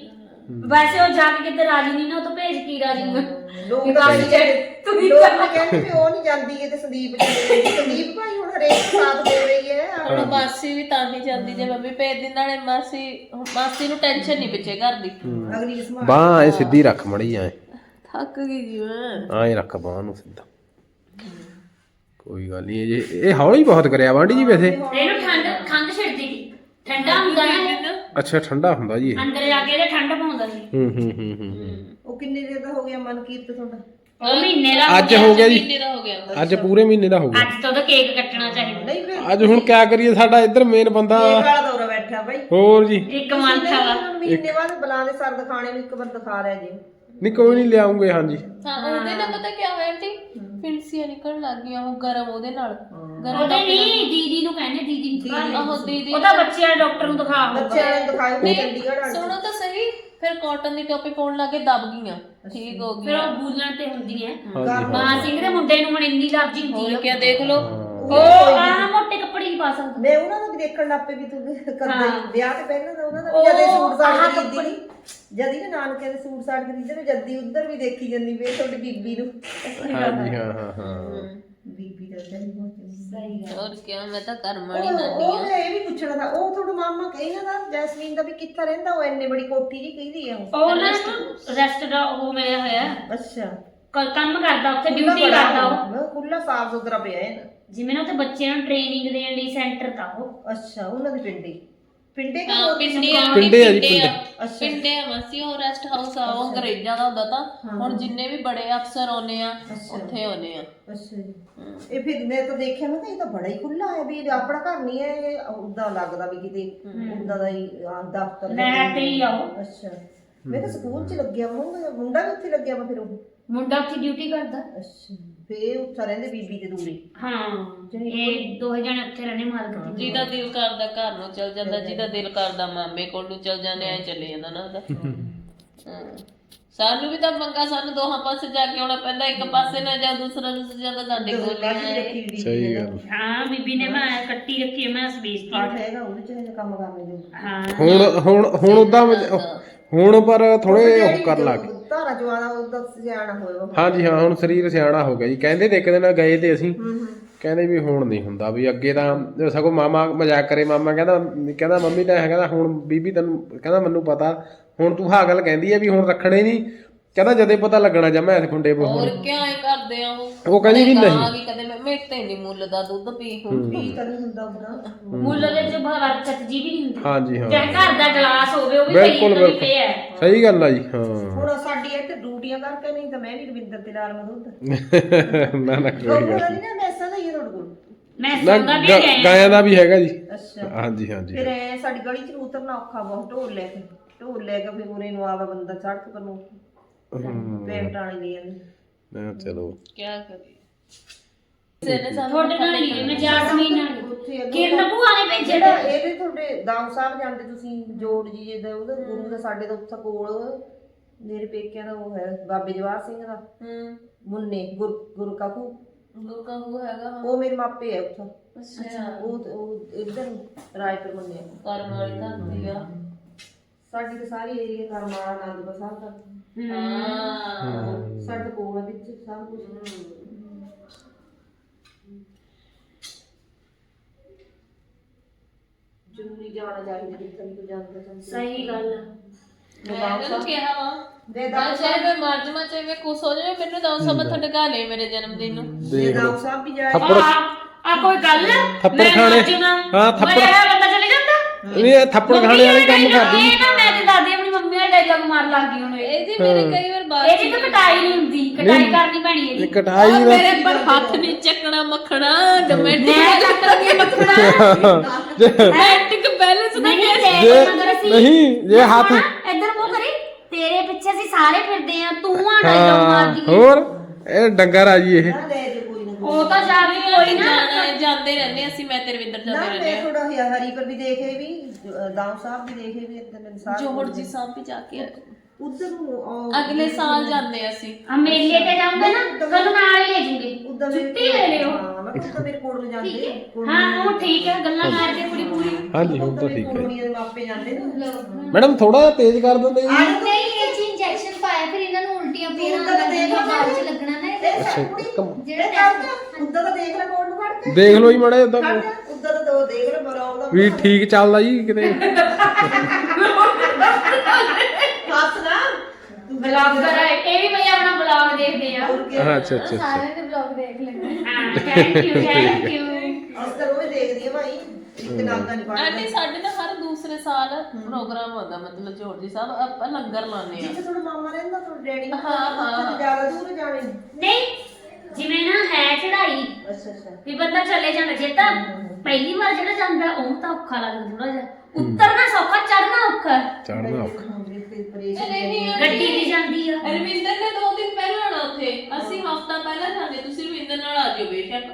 [SPEAKER 3] ਵੈਸੇ ਉਹ ਜਾ ਕੇ ਕਿਤੇ ਰਾਜੀ ਨਹੀਂ ਨਾ ਉਹ ਤਾਂ ਭੇਜ ਕੀ ਰਾਜੀ ਨੂੰ
[SPEAKER 4] ਲੋਕ ਤਾਂ ਕਹਿੰਦੇ
[SPEAKER 3] ਤੂੰ ਹੀ
[SPEAKER 4] ਲੋਕ
[SPEAKER 3] ਕਰ।
[SPEAKER 4] ਤਾਂ ਕਹਿੰਦੇ ਵੀ ਉਹ ਨਹੀਂ ਜਾਂਦੀ ਕਿਤੇ ਸੰਦੀਪ ਜੀ ਸੰਦੀਪ ਭਾਈ ਹੁਣ ਹਰੇਕ ਸਾਥ ਦੇ ਰਹੀ ਹੈ।
[SPEAKER 2] ਹੁਣ ਮਾਸੀ ਵੀ ਤਾਂ ਹੀ ਜਾਂਦੀ ਜੇ ਮੰਮੀ ਭੇਜ ਦਿਨ ਨਾਲੇ ਮਾਸੀ ਮਾਸੀ ਨੂੰ ਟੈਨਸ਼ਨ ਨਹੀਂ ਪਿੱਛੇ ਘਰ ਦੀ।
[SPEAKER 4] ਅਗਲੀ
[SPEAKER 1] ਬਾਹ ਐ ਸਿੱਧੀ ਰੱਖ ਮੜੀ ਐ।
[SPEAKER 2] ਥੱਕ ਗਈ ਜੀ ਮੈਂ।
[SPEAKER 1] ਐ ਰੱਖ ਬਾਹ ਨੂੰ ਸਿੱਧਾ। ਕੋਈ ਗੱਲ ਨਹੀਂ ਇਹ ਇਹ ਹੌਲੀ ਬਹੁਤ ਕਰਿਆ ਵਾਂਡੀ ਜੀ ਵੈਸੇ।
[SPEAKER 3] ਇਹਨੂੰ ਠੰਡ ਠੰਡਾ ਹੁੰਦਾ ਨਾ ਇਹ।
[SPEAKER 1] ਅੱਛਾ ਠੰਡਾ ਹੁੰਦਾ ਜੀ ਇਹ।
[SPEAKER 3] ਅੰਦਰ ਜਾ ਕੇ ਇਹਦੇ ਠੰਡ ਪਾਉਂਦਾ ਸੀ।
[SPEAKER 1] ਹੂੰ ਹੂੰ ਹੂੰ ਹੂੰ
[SPEAKER 4] ਉਹ ਕਿੰਨੇ ਦੇਰ ਦਾ ਹੋ ਗਿਆ ਮਨਕੀਰਤ ਤੁਹਾਡਾ?
[SPEAKER 3] ਉਹ ਮਹੀਨੇ ਦਾ
[SPEAKER 1] ਅੱਜ ਹੋ ਗਿਆ ਜੀ।
[SPEAKER 2] ਮਹੀਨੇ ਦਾ ਹੋ ਗਿਆ।
[SPEAKER 1] ਅੱਜ ਪੂਰੇ ਮਹੀਨੇ ਦਾ ਹੋ ਗਿਆ।
[SPEAKER 3] ਅੱਜ ਤਾਂ ਉਹਦਾ ਕੇਕ ਕੱਟਣਾ ਚਾਹੀਦਾ।
[SPEAKER 4] ਨਹੀਂ ਫਿਰ।
[SPEAKER 1] ਅੱਜ ਹੁਣ ਕਿਆ ਕਰੀਏ ਸਾਡਾ ਇੱਧਰ ਮੇਨ ਬੰਦਾ
[SPEAKER 4] ਇਹ ਵਾਲਾ ਦੌਰਾ ਬੈਠਾ ਬਾਈ।
[SPEAKER 1] ਹੋਰ ਜੀ।
[SPEAKER 3] ਇੱਕ ਮੰਥ ਵਾਲਾ।
[SPEAKER 4] ਮਹੀਨੇ ਬਾਅਦ ਬੁਲਾਉਂਦੇ ਸਰ ਦਿਖਾਣੇ ਨੂੰ ਇੱਕ ਵਾਰ ਦਿਖਾ ਰਿਹਾ ਜੀ।
[SPEAKER 1] ਨਹੀਂ ਕੋਈ ਨਹੀਂ ਲਿਆਉਂਗੇ ਹਾਂਜੀ।
[SPEAKER 2] ਹਾਂ ਉਹਦੇ ਨਾਲ ਪਤਾ ਕੀ ਹੋਇਆ ਆਂਟੀ? ਫਿੰਸੀਆਂ ਨਿਕਲਣ ਲੱਗ ਗਈਆਂ ਉਹ ਗਰਮ ਉਹਦੇ ਨਾਲ। ਗਰਮ
[SPEAKER 3] ਉਹਦੇ ਨਹੀਂ ਦੀਦੀ ਨੂੰ ਕਹਿੰਦੇ ਦੀਦੀ ਨੂੰ ਦਿਖਾ
[SPEAKER 2] ਆਹੋ ਦੀਦੀ
[SPEAKER 3] ਉਹ ਤਾਂ ਬੱਚਿਆਂ ਦੇ ਡਾਕਟਰ ਨੂੰ ਦਿਖਾ
[SPEAKER 4] ਬੱਚਿਆਂ ਨੂੰ ਦਿਖਾਓ ਕਿ ਚੰਡੀਗੜ੍ਹ ਆ
[SPEAKER 2] ਸੁਣੋ ਤਾਂ ਸਹੀ ਫਿਰ ਕਾਟਨ ਦੀ ਟੋਪੀ ਪਾਉਣ ਲੱਗੇ ਦਬ ਗਈਆਂ। ਠੀਕ ਹੋ
[SPEAKER 3] ਫਿਰ
[SPEAKER 2] ਗਈਆਂ।
[SPEAKER 3] ਉਹ ਬੂਲਣ ਤੇ ਹੁੰਦੀ ਹੈ।
[SPEAKER 1] ਹਾਂਜੀ
[SPEAKER 3] ਮਾਂ ਸਿੰਘ ਦੇ ਮੁੰਡੇ ਨੂੰ ਹੁਣ ਇੰਨੀ ਲਫ਼ਜ਼ੀ ਹੁੰਦੀ
[SPEAKER 2] ਹੋਰ
[SPEAKER 3] ਹੈ
[SPEAKER 2] ਕੀ ਦੇਖ ਲਓ।
[SPEAKER 3] ਉਹ ਆਹ ਮੋਟੇ ਕੱਪੜੇ ਨਹੀਂ ਪਾ ਸਕਦਾ।
[SPEAKER 4] ਮੈਂ ਉਹਨਾਂ ਨੂੰ ਵੀ ਦੇਖਣ ਲੱਗ ਪਈ ਵੀ ਤੂੰ ਕਰਦੇ
[SPEAKER 3] ਹਾਂ।
[SPEAKER 4] ਵਿਆਹ ਤੇ ਪਹਿਲਾਂ ਤਾਂ ਉਹਨਾਂ ਦਾ
[SPEAKER 3] ਉਹ
[SPEAKER 4] ਵੀ ਜਦੇ ਸੂਟ ਸਾੜ
[SPEAKER 3] ਆਹ
[SPEAKER 4] ਖਰੀਦੀ
[SPEAKER 3] ਕੱਪੜੇ।
[SPEAKER 4] ਨਹੀਂ ਜਦ ਨਾ ਨਾਨਕੇ ਦੇ ਸੂਟ ਸਾੜ ਖਰੀਦੇ ਤੇ ਜੱਦੀ ਉੱਧਰ ਵੀ ਦੇਖੀ ਜਾਂਦੀ ਵੇ ਤੁਹਾਡੀ ਬੀਬੀ ਨੂੰ।
[SPEAKER 1] ਹਾਂਜੀ ਹਾਂ ਹਾਂ ਹਾਂ।
[SPEAKER 4] ਬੀਬੀ ਦਾ ਤਾਂ ਨਹੀਂ ਬਹੁਤ ਚੰਗੀ
[SPEAKER 2] ਹੋਰ ਕੀ ਮੈਂ ਤਾਂ ਘਰ ਮਾੜੀ
[SPEAKER 4] ਉਹ
[SPEAKER 2] ਨਾਨੀ
[SPEAKER 4] ਉਹ
[SPEAKER 2] ਆ।
[SPEAKER 4] ਮੈਂ ਇਹ ਵੀ ਪੁੱਛਣਾ ਦਾ ਉਹ ਤੁਹਾਡਾ ਮਾਮਾ ਕਹਿੰਦਾ ਦਾ ਜੈਸਮੀਨ ਦਾ ਵੀ ਕਿੱਥੇ ਰਹਿੰਦਾ ਉਹ ਇੰਨੇ ਬੜੀ ਕੋਠੀ ਜੀ ਕਹਿੰਦੀ ਆ ਉਹ।
[SPEAKER 3] ਉਹ ਨਾ ਰੈਸਟ ਦਾ ਉਹ ਮਿਲਿਆ ਹੋਇਆ।
[SPEAKER 4] ਅੱਛਾ।
[SPEAKER 3] ਕ- ਕੰਮ ਕਰਦਾ ਉੱਥੇ ਡਿਊਟੀ ਕਰਦਾ ਉਹ।
[SPEAKER 4] ਕੁੱਲਾ ਸਾਫ਼ ਸੁਥਰਾ ਪਿਆ ਹੈ
[SPEAKER 3] ਜਿਵੇਂ ਨਾ ਉੱਥੇ ਬੱਚਿਆਂ ਨੂੰ ਟ੍ਰੇਨਿੰਗ ਦੇਣ ਲਈ ਸੈਂਟਰ ਤਾਂ ਉਹ।
[SPEAKER 4] ਅੱਛਾ ਉਹਨਾਂ ਦੀ ਪਿੰਡੀ ਪਿੰਡੇ ਕਾ
[SPEAKER 2] ਹਾਂ ਪਿੰਡੇ ਆ?
[SPEAKER 1] ਪਿੰਡੇ ਆ ਜੀ,
[SPEAKER 2] ਪਿੰਡੇ ਆ।
[SPEAKER 4] ਅੱਛਾ।
[SPEAKER 2] ਪਿੰਡੇ ਆ ਮਸੀ ਉਹ ਰੈਸਟ ਹਾਊਸ ਆ ਉਹ ਅੰਗਰੇਜ਼ਾਂ ਦਾ ਹੁੰਦਾ ਤਾਂ। ਹੁਣ ਜਿੰਨੇ ਵੀ ਬੜੇ ਅਫਸਰ ਆਉਨੇ ਆ ਉੱਥੇ ਆਉਨੇ ਆ।
[SPEAKER 4] ਅੱਛਾ ਜੀ। ਇਹ ਫਿਰ ਮੈਂ ਤਾਂ ਦੇਖਿਆ ਮੈਂ ਕਿਹਾ ਇਹ ਤਾਂ ਬੜਾ ਹੀ ਖੁੱਲਾ ਹੈ ਵੀ ਇਹ ਆਪਣਾ ਘਰ ਨਹੀਂ ਹੈ ਇਹ ਉਦਾਂ ਲੱਗਦਾ ਵੀ ਕਿਤੇ ਉਦਾਂ ਦਾ ਹੀ ਆ, ਦਫ਼ਤਰ ਦਾ
[SPEAKER 3] ਤੇ ਹੀ ਆ ਉਹ
[SPEAKER 4] ਅੱਛਾ। ਮੈਂ ਤਾਂ ਸਕੂਲ 'ਚ ਲੱਗਿਆ ਮੁੰਡਾ ਮੁੰਡਾ ਵੀ ਉੱਥੇ ਲੱਗਿਆ ਵਾ ਫਿਰ ਉਹ?
[SPEAKER 3] ਮੁੰਡਾ ਉੱਥੇ ਡਿਊਟੀ ਕਰਦਾ।
[SPEAKER 4] ਅੱਛਾ। ਫੇ ਉੱਥੇ ਰਹਿੰਦੇ ਬੀਬੀ ਤੇ ਦੂਰੇ।
[SPEAKER 3] ਹਾਂ ਇਹ ਦੋ ਜਣੇ ਉੱਥੇ ਰਹਿਣੇ ਮਾਲਕ ਦੀ
[SPEAKER 2] ਜਿਹਦਾ ਦਿਲ ਕਰਦਾ ਘਰ ਨੂੰ ਚਲ ਜਾਂਦਾ ਜਿਹਦਾ ਦਿਲ ਕਰਦਾ ਮਾਮੇ ਕੋਲ ਨੂੰ ਚਲ ਜਾਂਦੇ ਐ ਚੱਲੇ ਜਾਂਦਾ ਨਾ ਉਹਦਾ। ਹਾਂ। ਸਾਨੂੰ ਵੀ ਤਾਂ ਮੰਗਾ ਸਾਨੂੰ ਦੋਹਾਂ ਪਾਸੇ ਜਾ ਕੇ ਆਉਣਾ ਪੈਂਦਾ ਇੱਕ ਪਾਸੇ ਨਾ ਜਾ ਦੂਸਰਾ ਦੂਸਰਾ ਜਾਂਦਾ ਸਾਡੇ ਕੋਲ
[SPEAKER 1] ਸਹੀ ਗੱਲ।
[SPEAKER 3] ਹਾਂ ਬੀਬੀ ਨੇ ਮੈਂ ਕੱਟੀ ਰੱਖੀ ਮੈਂ ਸਪੇਸ
[SPEAKER 4] ਪਾਠ ਹੈਗਾ ਉਹਦੇ 'ਚ ਹਜੇ ਕੰਮ ਕਰਨੇ ਜੋ
[SPEAKER 3] ਹਾਂ।
[SPEAKER 1] ਹੁਣ ਹੁਣ ਹੁਣ ਉਦਾਂ ਹੁਣ ਪਰ ਥੋੜੇ ਉਹ ਕਰ ਲੱਗ
[SPEAKER 4] ਧਾਰਾ ਜਵਾਨਾ ਉਹਦਾ ਸਿਆਣਾ ਹੋਇਆ।
[SPEAKER 1] ਹਾਂਜੀ ਹਾਂ ਹੁਣ ਸਰੀਰ ਸਿਆਣਾ ਹੋ ਗਿਆ ਜੀ। ਕਹਿੰਦੇ ਤੇ ਇੱਕ ਦਿਨ ਗਏ ਤੇ ਅਸੀਂ। ਕਹਿੰਦੇ ਵੀ ਹੁਣ ਨਹੀਂ ਹੁੰਦਾ ਵੀ ਅੱਗੇ ਤਾਂ ਸਗੋਂ ਮਾਮਾ ਮਜ਼ਾਕ ਕਰੇ ਮਾਮਾ ਕਹਿੰਦਾ ਕਹਿੰਦਾ ਮੰਮੀ ਤਾਂ ਕਹਿੰਦਾ ਹੁਣ ਬੀਬੀ ਤੈਨੂੰ ਕਹਿੰਦਾ ਮੈਨੂੰ ਪਤਾ। ਹੁਣ ਤੂੰ ਹਾਂ ਗੱਲ ਕਹਿੰਦੀ ਹੈ ਵੀ ਹੁਣ ਰੱਖਣੇ ਨਹੀਂ। ਕਹਿੰਦਾ ਜਦੇ ਪਤਾ ਲੱਗਣਾ ਜਾਂ ਮੈਂ ਖੁੰਡੇ
[SPEAKER 2] ਹੋਰ ਕਿਉਂ ਐ ਕਰਦੇ ਆ ਉਹ?
[SPEAKER 1] ਉਹ ਕਹਿੰਦੀ ਵੀ ਨਹੀਂ।
[SPEAKER 2] ਆ ਗਈ ਕਦੇ ਮੈਂ ਮੇਰੇ ਤੇ ਨਹੀਂ ਮੁੱਲ ਦਾ ਦੁੱਧ ਪੀ ਹੁਣ ਪੀ
[SPEAKER 4] ਤਾਂ ਨਹੀਂ ਹੁੰਦਾ ਉਹਦਾ
[SPEAKER 3] ਮੁੱਲ ਦੇ ਚ ਬਰਕਤ ਜੀ ਵੀ ਨਹੀਂ ਹੁੰਦੀ।
[SPEAKER 1] ਹਾਂਜੀ ਹਾਂ।
[SPEAKER 3] ਚਾਹੇ ਘਰ ਦਾ ਗਲਾਸ ਹੋਵੇ ਉਹ ਵੀ
[SPEAKER 1] ਬਿਲਕੁਲ
[SPEAKER 3] ਸਹੀ ਤੋਂ ਵੀ
[SPEAKER 1] ਬਿਲਕੁਲ।
[SPEAKER 3] ਪਿਆ ਹੈ।
[SPEAKER 1] ਸਹੀ ਗੱਲ ਆ ਜੀ ਹਾਂ।
[SPEAKER 4] ਹੁਣ ਸਾਡੀ ਇੱਥੇ ਡਿਊਟੀਆਂ ਕਰਕੇ ਨਹੀਂ ਤਾਂ ਮੈਂ ਵੀ ਰਵਿੰਦਰ ਤੇ ਨਾਲ ਮੈਂ ਦੁੱਧ
[SPEAKER 1] ਨਾ ਨਾ ਕੋਈ
[SPEAKER 4] ਉਹ
[SPEAKER 1] ਗੱਲ
[SPEAKER 4] ਨਹੀਂ। ਨਾ ਮੈਸਾਂ ਦਾ ਹੀ ਹੈ ਤੁਹਾਡੇ ਕੋਲ।
[SPEAKER 3] ਮੈਂ
[SPEAKER 1] ਨਾ
[SPEAKER 3] ਸੌਦਾ ਵੀ
[SPEAKER 1] ਗਾ-
[SPEAKER 3] ਗਿਆ
[SPEAKER 1] ਗਾਇਆਂ ਦਾ ਵੀ ਹੈਗਾ ਜੀ।
[SPEAKER 4] ਅੱਛਾ।
[SPEAKER 1] ਹਾਂਜੀ ਹਾਂਜੀ।
[SPEAKER 4] ਫਿਰ ਐ ਸਾਡੀ ਗਲੀ ਚ ਨੂੰ ਉਤਰਨਾ ਔਖਾ ਬਹੁਤ ਢੋਲ ਲੈ ਕੇ। ਢੋਲ ਲੈ ਕੇ ਫਿਰ ਉਰੇ ਨੂੰ ਆਵਾ ਬੰਦਾ ਸੜਕ ਪਰ ਨੂੰ
[SPEAKER 1] ਹਮ,
[SPEAKER 4] ਪੇਟ ਆਣੀ ਲੈ ਜਾਂਦੀ
[SPEAKER 1] ਨਾ ਚਲੋ।
[SPEAKER 2] ਕੀ ਕਰੀ ਕਿਸੇ ਨੇ ਸਾਨੂੰ
[SPEAKER 3] ਤੁਹਾਡੇ ਨਾਲ ਨਹੀਂ ਮੈਂ ਜਾਸਮੀਨ ਨਾਲ
[SPEAKER 4] ਉੱਥੇ ਅੱਗੇ
[SPEAKER 3] ਕਿਰਨ ਭੂਆ ਨੇ ਭੇਜਿਆ
[SPEAKER 4] ਜਿਹੜਾ ਇਹਦੇ ਤੁਹਾਡੇ ਦਾਊ ਸਾਹਿਬ ਜਾਂਦੇ ਤੁਸੀਂ ਜੋੜ ਜੀ ਜੇ ਦਾ ਉਹਦਾ ਗੁਰੂ ਦਾ ਸਾਡੇ ਦਾ ਉੱਥੇ ਕੋਲ ਮੇਰੇ ਪੇਕਿਆਂ ਦਾ ਉਹ ਹੈ ਬਾਬੇ ਜਵਾਹਰ ਸਿੰਘ ਦਾ।
[SPEAKER 2] ਹੂੰ
[SPEAKER 4] ਮੁੰਨੇ ਗੁਰ ਗੁਰ ਕਾਕੂ
[SPEAKER 2] ਗੁਰੂ ਕਾ ਉਹ ਹੈਗਾ ਵਾ।
[SPEAKER 4] ਉਹ ਮੇਰੇ ਮਾਪੇ ਹੈ ਉੱਥੇ।
[SPEAKER 2] ਅੱਛਾ।
[SPEAKER 4] ਉਹ ਉਹ ਇੱਧਰ ਰਾਏਪੁਰ ਮੁੰਨੇ ਆ।
[SPEAKER 2] ਕਰਮ ਵਾਲੀ ਧਰਤੀ ਆ।
[SPEAKER 4] ਸਾਡੀ ਤਾਂ ਸਾਰੀ ਏਰੀਆ ਕਰਮਾਲਾ ਆਨੰਦਪੁਰ ਸਾਹਿਬ ਦਾ।
[SPEAKER 2] ਹਾਂ।
[SPEAKER 4] ਸਾਡੇ ਕੋਲ ਆ ਵਿੱਚ ਸਭ ਕੁਝ ਜ਼ਰੂਰੀ ਜਾਣਾ ਚਾਹੀਦਾ ਜਿੱਥੇ ਵੀ ਕੋਈ ਜਾਂਦਾ ਜਾਂਦਾ
[SPEAKER 3] ਸਹੀ ਗੱਲ ਆ।
[SPEAKER 2] ਮੈਂ ਤੈਨੂੰ ਕਿਹਾ ਵਾ
[SPEAKER 4] ਦੇ
[SPEAKER 2] ਮੈਂ ਚਾਹੇ ਮੈਂ ਮਰ ਜਾਵਾਂ ਚਾਹੇ ਮੈਂ ਕੁਛ ਹੋ ਜਾਵੇ ਮੈਨੂੰ ਤਾਂ ਸਭ ਮੱਥਾ ਟਿਕਾ ਲੈ ਮੇਰੇ ਜਨਮ ਦਿਨ ਨੂੰ।
[SPEAKER 1] ਦੇਖ ਲਓ
[SPEAKER 4] ਦਾਊ ਸਾਹਿਬ ਵੀ ਜਾਏ।
[SPEAKER 1] ਥੱਪੜ
[SPEAKER 3] ਆ ਆ ਕੋਈ ਗੱਲ
[SPEAKER 1] ਥੱਪੜ
[SPEAKER 3] ਮੈਂ
[SPEAKER 1] ਖਾਣੇ।
[SPEAKER 3] ਮਰ ਜਾਵਾਂ।
[SPEAKER 1] ਹਾਂ, ਥੱਪੜ-
[SPEAKER 3] ਮੈਂ ਇਹ ਬੰਦਾ ਚਲੇ ਜਾਂਦਾ?
[SPEAKER 1] ਨਹੀਂ ਇਹ ਥੱਪੜ ਖਾਣੇ ਵਾਲੀ ਕੰਮ ਕਰਦੀ।
[SPEAKER 3] ਇਹ ਮੈਂ ਤੇ ਦਾਦੀ ਆਪਣੀ ਮੰਮੀ ਵਾਲੇ ਡਾਇਲੌਗ ਮਾਰ ਲੱਗੀ ਹੁਣ ਇਹ
[SPEAKER 2] ਇਹਦੀ ਮੇਰੇ ਕਈ ਵਾਰ ਬਾਤ
[SPEAKER 3] ਇਹਦੀ ਤਾਂ ਕਟਾਈ ਨਹੀਂ ਹੁੰਦੀ ਕਟਾਈ ਕਰਨੀ ਪੈਣੀ ਇਹਦੀ।
[SPEAKER 1] ਇਹ ਕਟਾਈ ਦਾ
[SPEAKER 2] ਮੇਰੇ ਪਰ ਹੱਥ ਨਹੀਂ ਚੱਕਣਾ ਮੱਖਣਾ ਡੋਮੈਟਿਕ
[SPEAKER 3] ਮੈਂ ਚੱਕ ਲਗੀ ਮੱਖਣਾ।
[SPEAKER 2] ਡੋਮੈਟਿਕ ਬੈਲੈਂਸ ਦਾ
[SPEAKER 3] ਨਹੀਂ
[SPEAKER 2] ਕੇਸ
[SPEAKER 3] ਤੇ ਮਗਰ ਅਸੀਂ
[SPEAKER 1] ਨਹੀਂ ਜੇ ਹੱਥ
[SPEAKER 3] ਇੱਧਰ ਮੂੰਹ ਕਰੀ। ਤੇਰੇ ਪਿੱਛੇ ਅਸੀਂ ਸਾਰੇ ਫਿਰਦੇ ਆ ਤੂੰ ਆ ਡਾਇਲੌਗ
[SPEAKER 1] ਹਾਂ
[SPEAKER 3] ਮਾਰਦੀ ਹੈ।
[SPEAKER 1] ਹੋਰ? ਇਹ ਡੰਗਰ ਆ ਜੀ ਇਹ।
[SPEAKER 4] ਨਾ ਲੈ ਜੇ ਕੋਈ ਨਾ
[SPEAKER 3] ਉਹ ਤਾਂ ਜਾ ਕੇ ਕੋਈ ਨਾ।
[SPEAKER 2] ਜਾਣਾ ਹੈ, ਜਾਂਦੇ ਰਹਿੰਦੇ ਅਸੀਂ ਮੈਂ ਤੇ ਰਵਿੰਦਰ
[SPEAKER 4] ਨਾ
[SPEAKER 2] ਜਾਂਦੇ
[SPEAKER 4] ਮੈਂ
[SPEAKER 2] ਰਹਿੰਦੇ
[SPEAKER 4] ਥੋੜਾ ਹਿਆ ਹਰੀ ਪਰ ਵੀ ਦੇਖੇ ਵੀ ਦਾਮ ਸਾਹਿਬ ਵੀ ਦੇਖੇ ਵੀ ਇੱਧਰ ਮੈਨੂੰ ਸਾਰੇ
[SPEAKER 2] ਜੋਹੜ ਜੀ ਸਾਹਿਬ ਵੀ ਜਾ ਕੇ ਆਏ।
[SPEAKER 4] ਉਧਰ ਨੂੰ
[SPEAKER 2] ਅਗਲੇ ਸਾਲ ਜਾਂਦੇ ਅਸੀਂ।
[SPEAKER 3] ਆ ਮੇਲੇ ਤੇ ਜਾਊਂਗਾ ਨਾ ਤੁਹਾਨੂੰ ਨਾਲ ਹੀ ਲੈ ਜੂਗੇ।
[SPEAKER 4] ਉਧਰ
[SPEAKER 3] ਛੁੱਟੀ ਲੈ ਲਿਓ।
[SPEAKER 4] ਹਾਂ ਮੈਂ ਉੱਧਰ ਮੇਰੇ ਕੋਲ ਨੂੰ ਜਾਂਦੇ ਕੋਲ
[SPEAKER 3] ਹਾਂ। ਉਹ ਠੀਕ ਹੈ ਗੱਲਾਂ ਮਾਰਦੇ ਕੁੜੀ ਪੂਰੀ।
[SPEAKER 1] ਹਾਂਜੀ ਹੁਣ ਤਾਂ ਠੀਕ ਹੈ।
[SPEAKER 4] ਕੁੜੀਆਂ ਦੇ ਮਾਪੇ ਜਾਂਦੇ ਨਾ।
[SPEAKER 1] ਮੈਡਮ ਥੋੜਾ ਜਿਹਾ ਤੇਜ਼ ਕਰ ਦਿੰਦੇ ਜੀ।
[SPEAKER 5] ਨਹੀਂ ਇਹ ਚ ਇੰਜੈਕਸ਼ਨ ਪਾਇਆ ਫਿਰ ਇਹਨਾਂ ਨੂੰ ਉਲਟੀਆਂ ਪੀਣਾ
[SPEAKER 4] ਉਧਰ ਤਾਂ ਦੇਖ
[SPEAKER 5] ਬਾਅਦ ਚ ਲੱਗਣਾ ਨਾ ਇਹਦੇ।
[SPEAKER 1] ਅੱਛਾ ਇੱਕ
[SPEAKER 5] ਜਿਹੜਾ
[SPEAKER 4] ਜਿਹੜਾ ਉਧਰ ਤਾਂ ਦੇਖ ਲੈ ਕੋਲ ਨੂੰ ਫੜ ਕੇ।
[SPEAKER 1] ਦੇਖ ਲਓ ਜੀ ਮੜੇ ਉਦਾਂ
[SPEAKER 4] ਉਧਰ। ਤਾਂ ਦੋ ਦੇਖ ਲੈ ਬਲੌਗ ਦਾ
[SPEAKER 1] ਵੀ ਠੀਕ ਚੱਲਦਾ ਜੀ ਕਿਤੇ
[SPEAKER 4] ਹੱਥ ਨਾ
[SPEAKER 3] ਬਲੌਗਰ ਹੈ ਇਹ ਵੀ ਭਈ ਆਪਣਾ ਬਲੌਗ ਦੇਖਦੇ ਆ।
[SPEAKER 1] ਹਾਂ ਅੱਛਾ ਅੱਛਾ ਅੱਛਾ।
[SPEAKER 5] ਸਾਰਿਆਂ ਦੇ ਬਲੌਗ ਦੇਖ ਲੈਣੇ
[SPEAKER 3] ਹਾਂ ਥੈਂਕ ਯੂ ਥੈਂਕ ਯੂ
[SPEAKER 4] ਅਸਰ ਉਹ ਵੀ ਦੇਖਦੀ ਆ ਭਾਈ। ਇੱਕ ਨਾਲ ਦਾ ਨਹੀਂ ਪੜਦਾ
[SPEAKER 2] ਆਂਟੀ ਸਾਡੇ ਨਾ ਹਰ ਦੂਸਰੇ ਸਾਲ ਪ੍ਰੋਗਰਾਮ ਹੁੰਦਾ ਮਤਲਬ ਜੋੜ ਜੀ ਸਾਹਿਬ ਆਪਾਂ ਲੰਗਰ ਲਾਉਂਦੇ ਆ।
[SPEAKER 4] ਜਿੱਥੇ ਤੁਹਾਡਾ ਮਾਮਾ ਰਹਿੰਦਾ ਤੁਹਾਡਾ ਡੈਡੀ
[SPEAKER 2] ਹਾਂ, ਹਾਂ।
[SPEAKER 4] ਜ਼ਿਆਦਾ ਦੂਰ ਜਾਣੇ
[SPEAKER 3] ਨਹੀਂ ਜਿਵੇਂ ਨਾ ਹੈ ਚੜਾਈ
[SPEAKER 4] ਅੱਛਾ ਅੱਛਾ।
[SPEAKER 3] ਵੀ ਬੰਦਾ ਚਲੇ ਜਾਂਦਾ ਜੇ ਤਾਂ ਪਹਿਲੀ ਵਾਰ ਜਿਹੜਾ ਜਾਂਦਾ ਉਹ ਤਾਂ ਔਖਾ ਲੱਗਦਾ ਥੋੜਾ ਜਿਹਾ। ਉਤਰਨਾ ਸੌਖਾ ਚੜਨਾ ਔਖਾ।
[SPEAKER 1] ਚੜਨਾ ਔਖਾ।
[SPEAKER 3] ਗੱਡੀ ਜਾਂਦੀ ਆ।
[SPEAKER 2] ਰਵਿੰਦਰ ਨੇ ਦੋ ਦਿਨ ਪਹਿਲਾਂ ਆਣਾ ਉੱਥੇ। ਅਸੀਂ ਹਫਤਾ ਪਹਿਲਾਂ ਜਾਂਦੇ ਤੁਸੀਂ ਰਵਿੰਦਰ ਨਾਲ ਆ ਜਿਓ ਬੇਸ਼ੱਕ।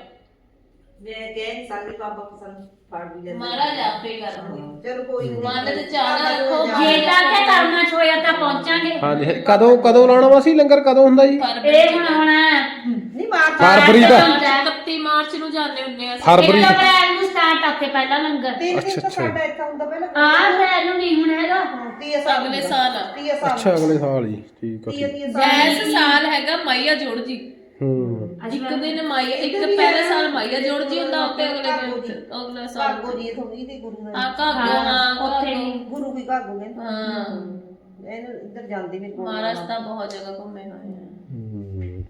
[SPEAKER 4] ਮੈਂ ਕਹਿ ਨਹੀਂ ਸਕਦੀ ਬਾਬਾ ਪਸੰਦ ਫੜ ਵੀ ਲੈਂਦਾ
[SPEAKER 2] ਮਹਾਰਾਜ ਆਪੇ ਕਰਨਗੇ
[SPEAKER 4] ਚਲੋ ਕੋਈ ਨਹੀਂ।
[SPEAKER 2] ਮਨ ਤੇ ਚਾਹ ਨਾ ਰੱਖੋ।
[SPEAKER 3] ਜੇ ਤਾਂ ਕਿ ਕਰਨਾ ਚ ਹੋਇਆ ਤਾਂ ਪਹੁੰਚਾਂਗੇ।
[SPEAKER 1] ਹਾਂਜੀ ਕਦੋਂ ਕਦੋਂ ਲਾਉਣਾ ਵਾ ਸੀ ਲੰਗਰ? ਕਦੋਂ ਹੁੰਦਾ ਜੀ?
[SPEAKER 3] ਇਹ ਹੁਣ ਹੁਣ
[SPEAKER 4] ਨਹੀਂ ਮਾਰ
[SPEAKER 1] ਫਰਵਰੀ ਦਾ।
[SPEAKER 2] 31 ਮਾਰਚ ਨੂੰ ਜਾਂਦੇ ਹੁੰਦੇ ਆ ਅਸੀਂ।
[SPEAKER 1] ਫਰਵਰੀ
[SPEAKER 3] ਇੱਕ ਅਪ੍ਰੈਲ ਨੂੰ ਸਟਾਰਟ ਆ ਉੱਥੇ ਪਹਿਲਾ ਲੰਗਰ।
[SPEAKER 4] ਤਿੰਨ ਦਿਨ ਤਾਂ
[SPEAKER 1] ਅੱਛਾ।
[SPEAKER 4] ਸਾਡਾ ਇੱਥੇ ਹੁੰਦਾ ਪਹਿਲਾਂ।
[SPEAKER 3] ਆਹ ਅਪ੍ਰੈਲ ਨੂੰ ਨਹੀਂ ਹੁਣ ਹੈਗਾ।
[SPEAKER 4] ਸਾਲ
[SPEAKER 2] ਅਗਲੇ ਸਾਲ ਆ।
[SPEAKER 4] ਤੀਏ ਸਾਲ
[SPEAKER 1] ਅੱਛਾ ਅਗਲੇ ਸਾਲ ਜੀ ਠੀਕ ਆ ਠੀਕ।
[SPEAKER 4] ਸਾਲ
[SPEAKER 2] ਇਸ ਸਾਲ ਹੈਗਾ ਮਾਈਆ ਜੋੜ ਜੀ।
[SPEAKER 1] ਹੂੰ।
[SPEAKER 2] ਇੱਕ ਦਿਨ ਮਾਈਆ ਇੱਕ ਪਹਿਲੇ ਸਾਲ ਮਾਈਆ ਜੋੜ ਜੀ ਹੁੰਦਾ ਉੱਤੇ ਅਗਲੇ ਦਿਨ ਅਗਲੇ ਸਾਲ
[SPEAKER 4] ਭਾਗੋ ਜੀ ਥੋੜੀ ਦੀ ਗੁਰੂ ਨਾਲ।
[SPEAKER 2] ਆ ਕਾਗੋ ਹਾਂ
[SPEAKER 3] ਉੱਥੇ। ਵੀ।
[SPEAKER 4] ਗੁਰੂ ਵੀ ਭਾਗੋ ਨੇ।
[SPEAKER 2] ਹਾਂ।
[SPEAKER 4] ਇਹਨੂੰ ਇੱਧਰ ਜਾਂਦੇ ਨੇ ਕੋਲ।
[SPEAKER 2] ਮਹਾਰਾਸ਼ਟਰ ਬਹੁਤ ਜਗ੍ਹਾ ਘੁੰਮੇ ਹੋਏ ਆ
[SPEAKER 1] ਹੂੰ।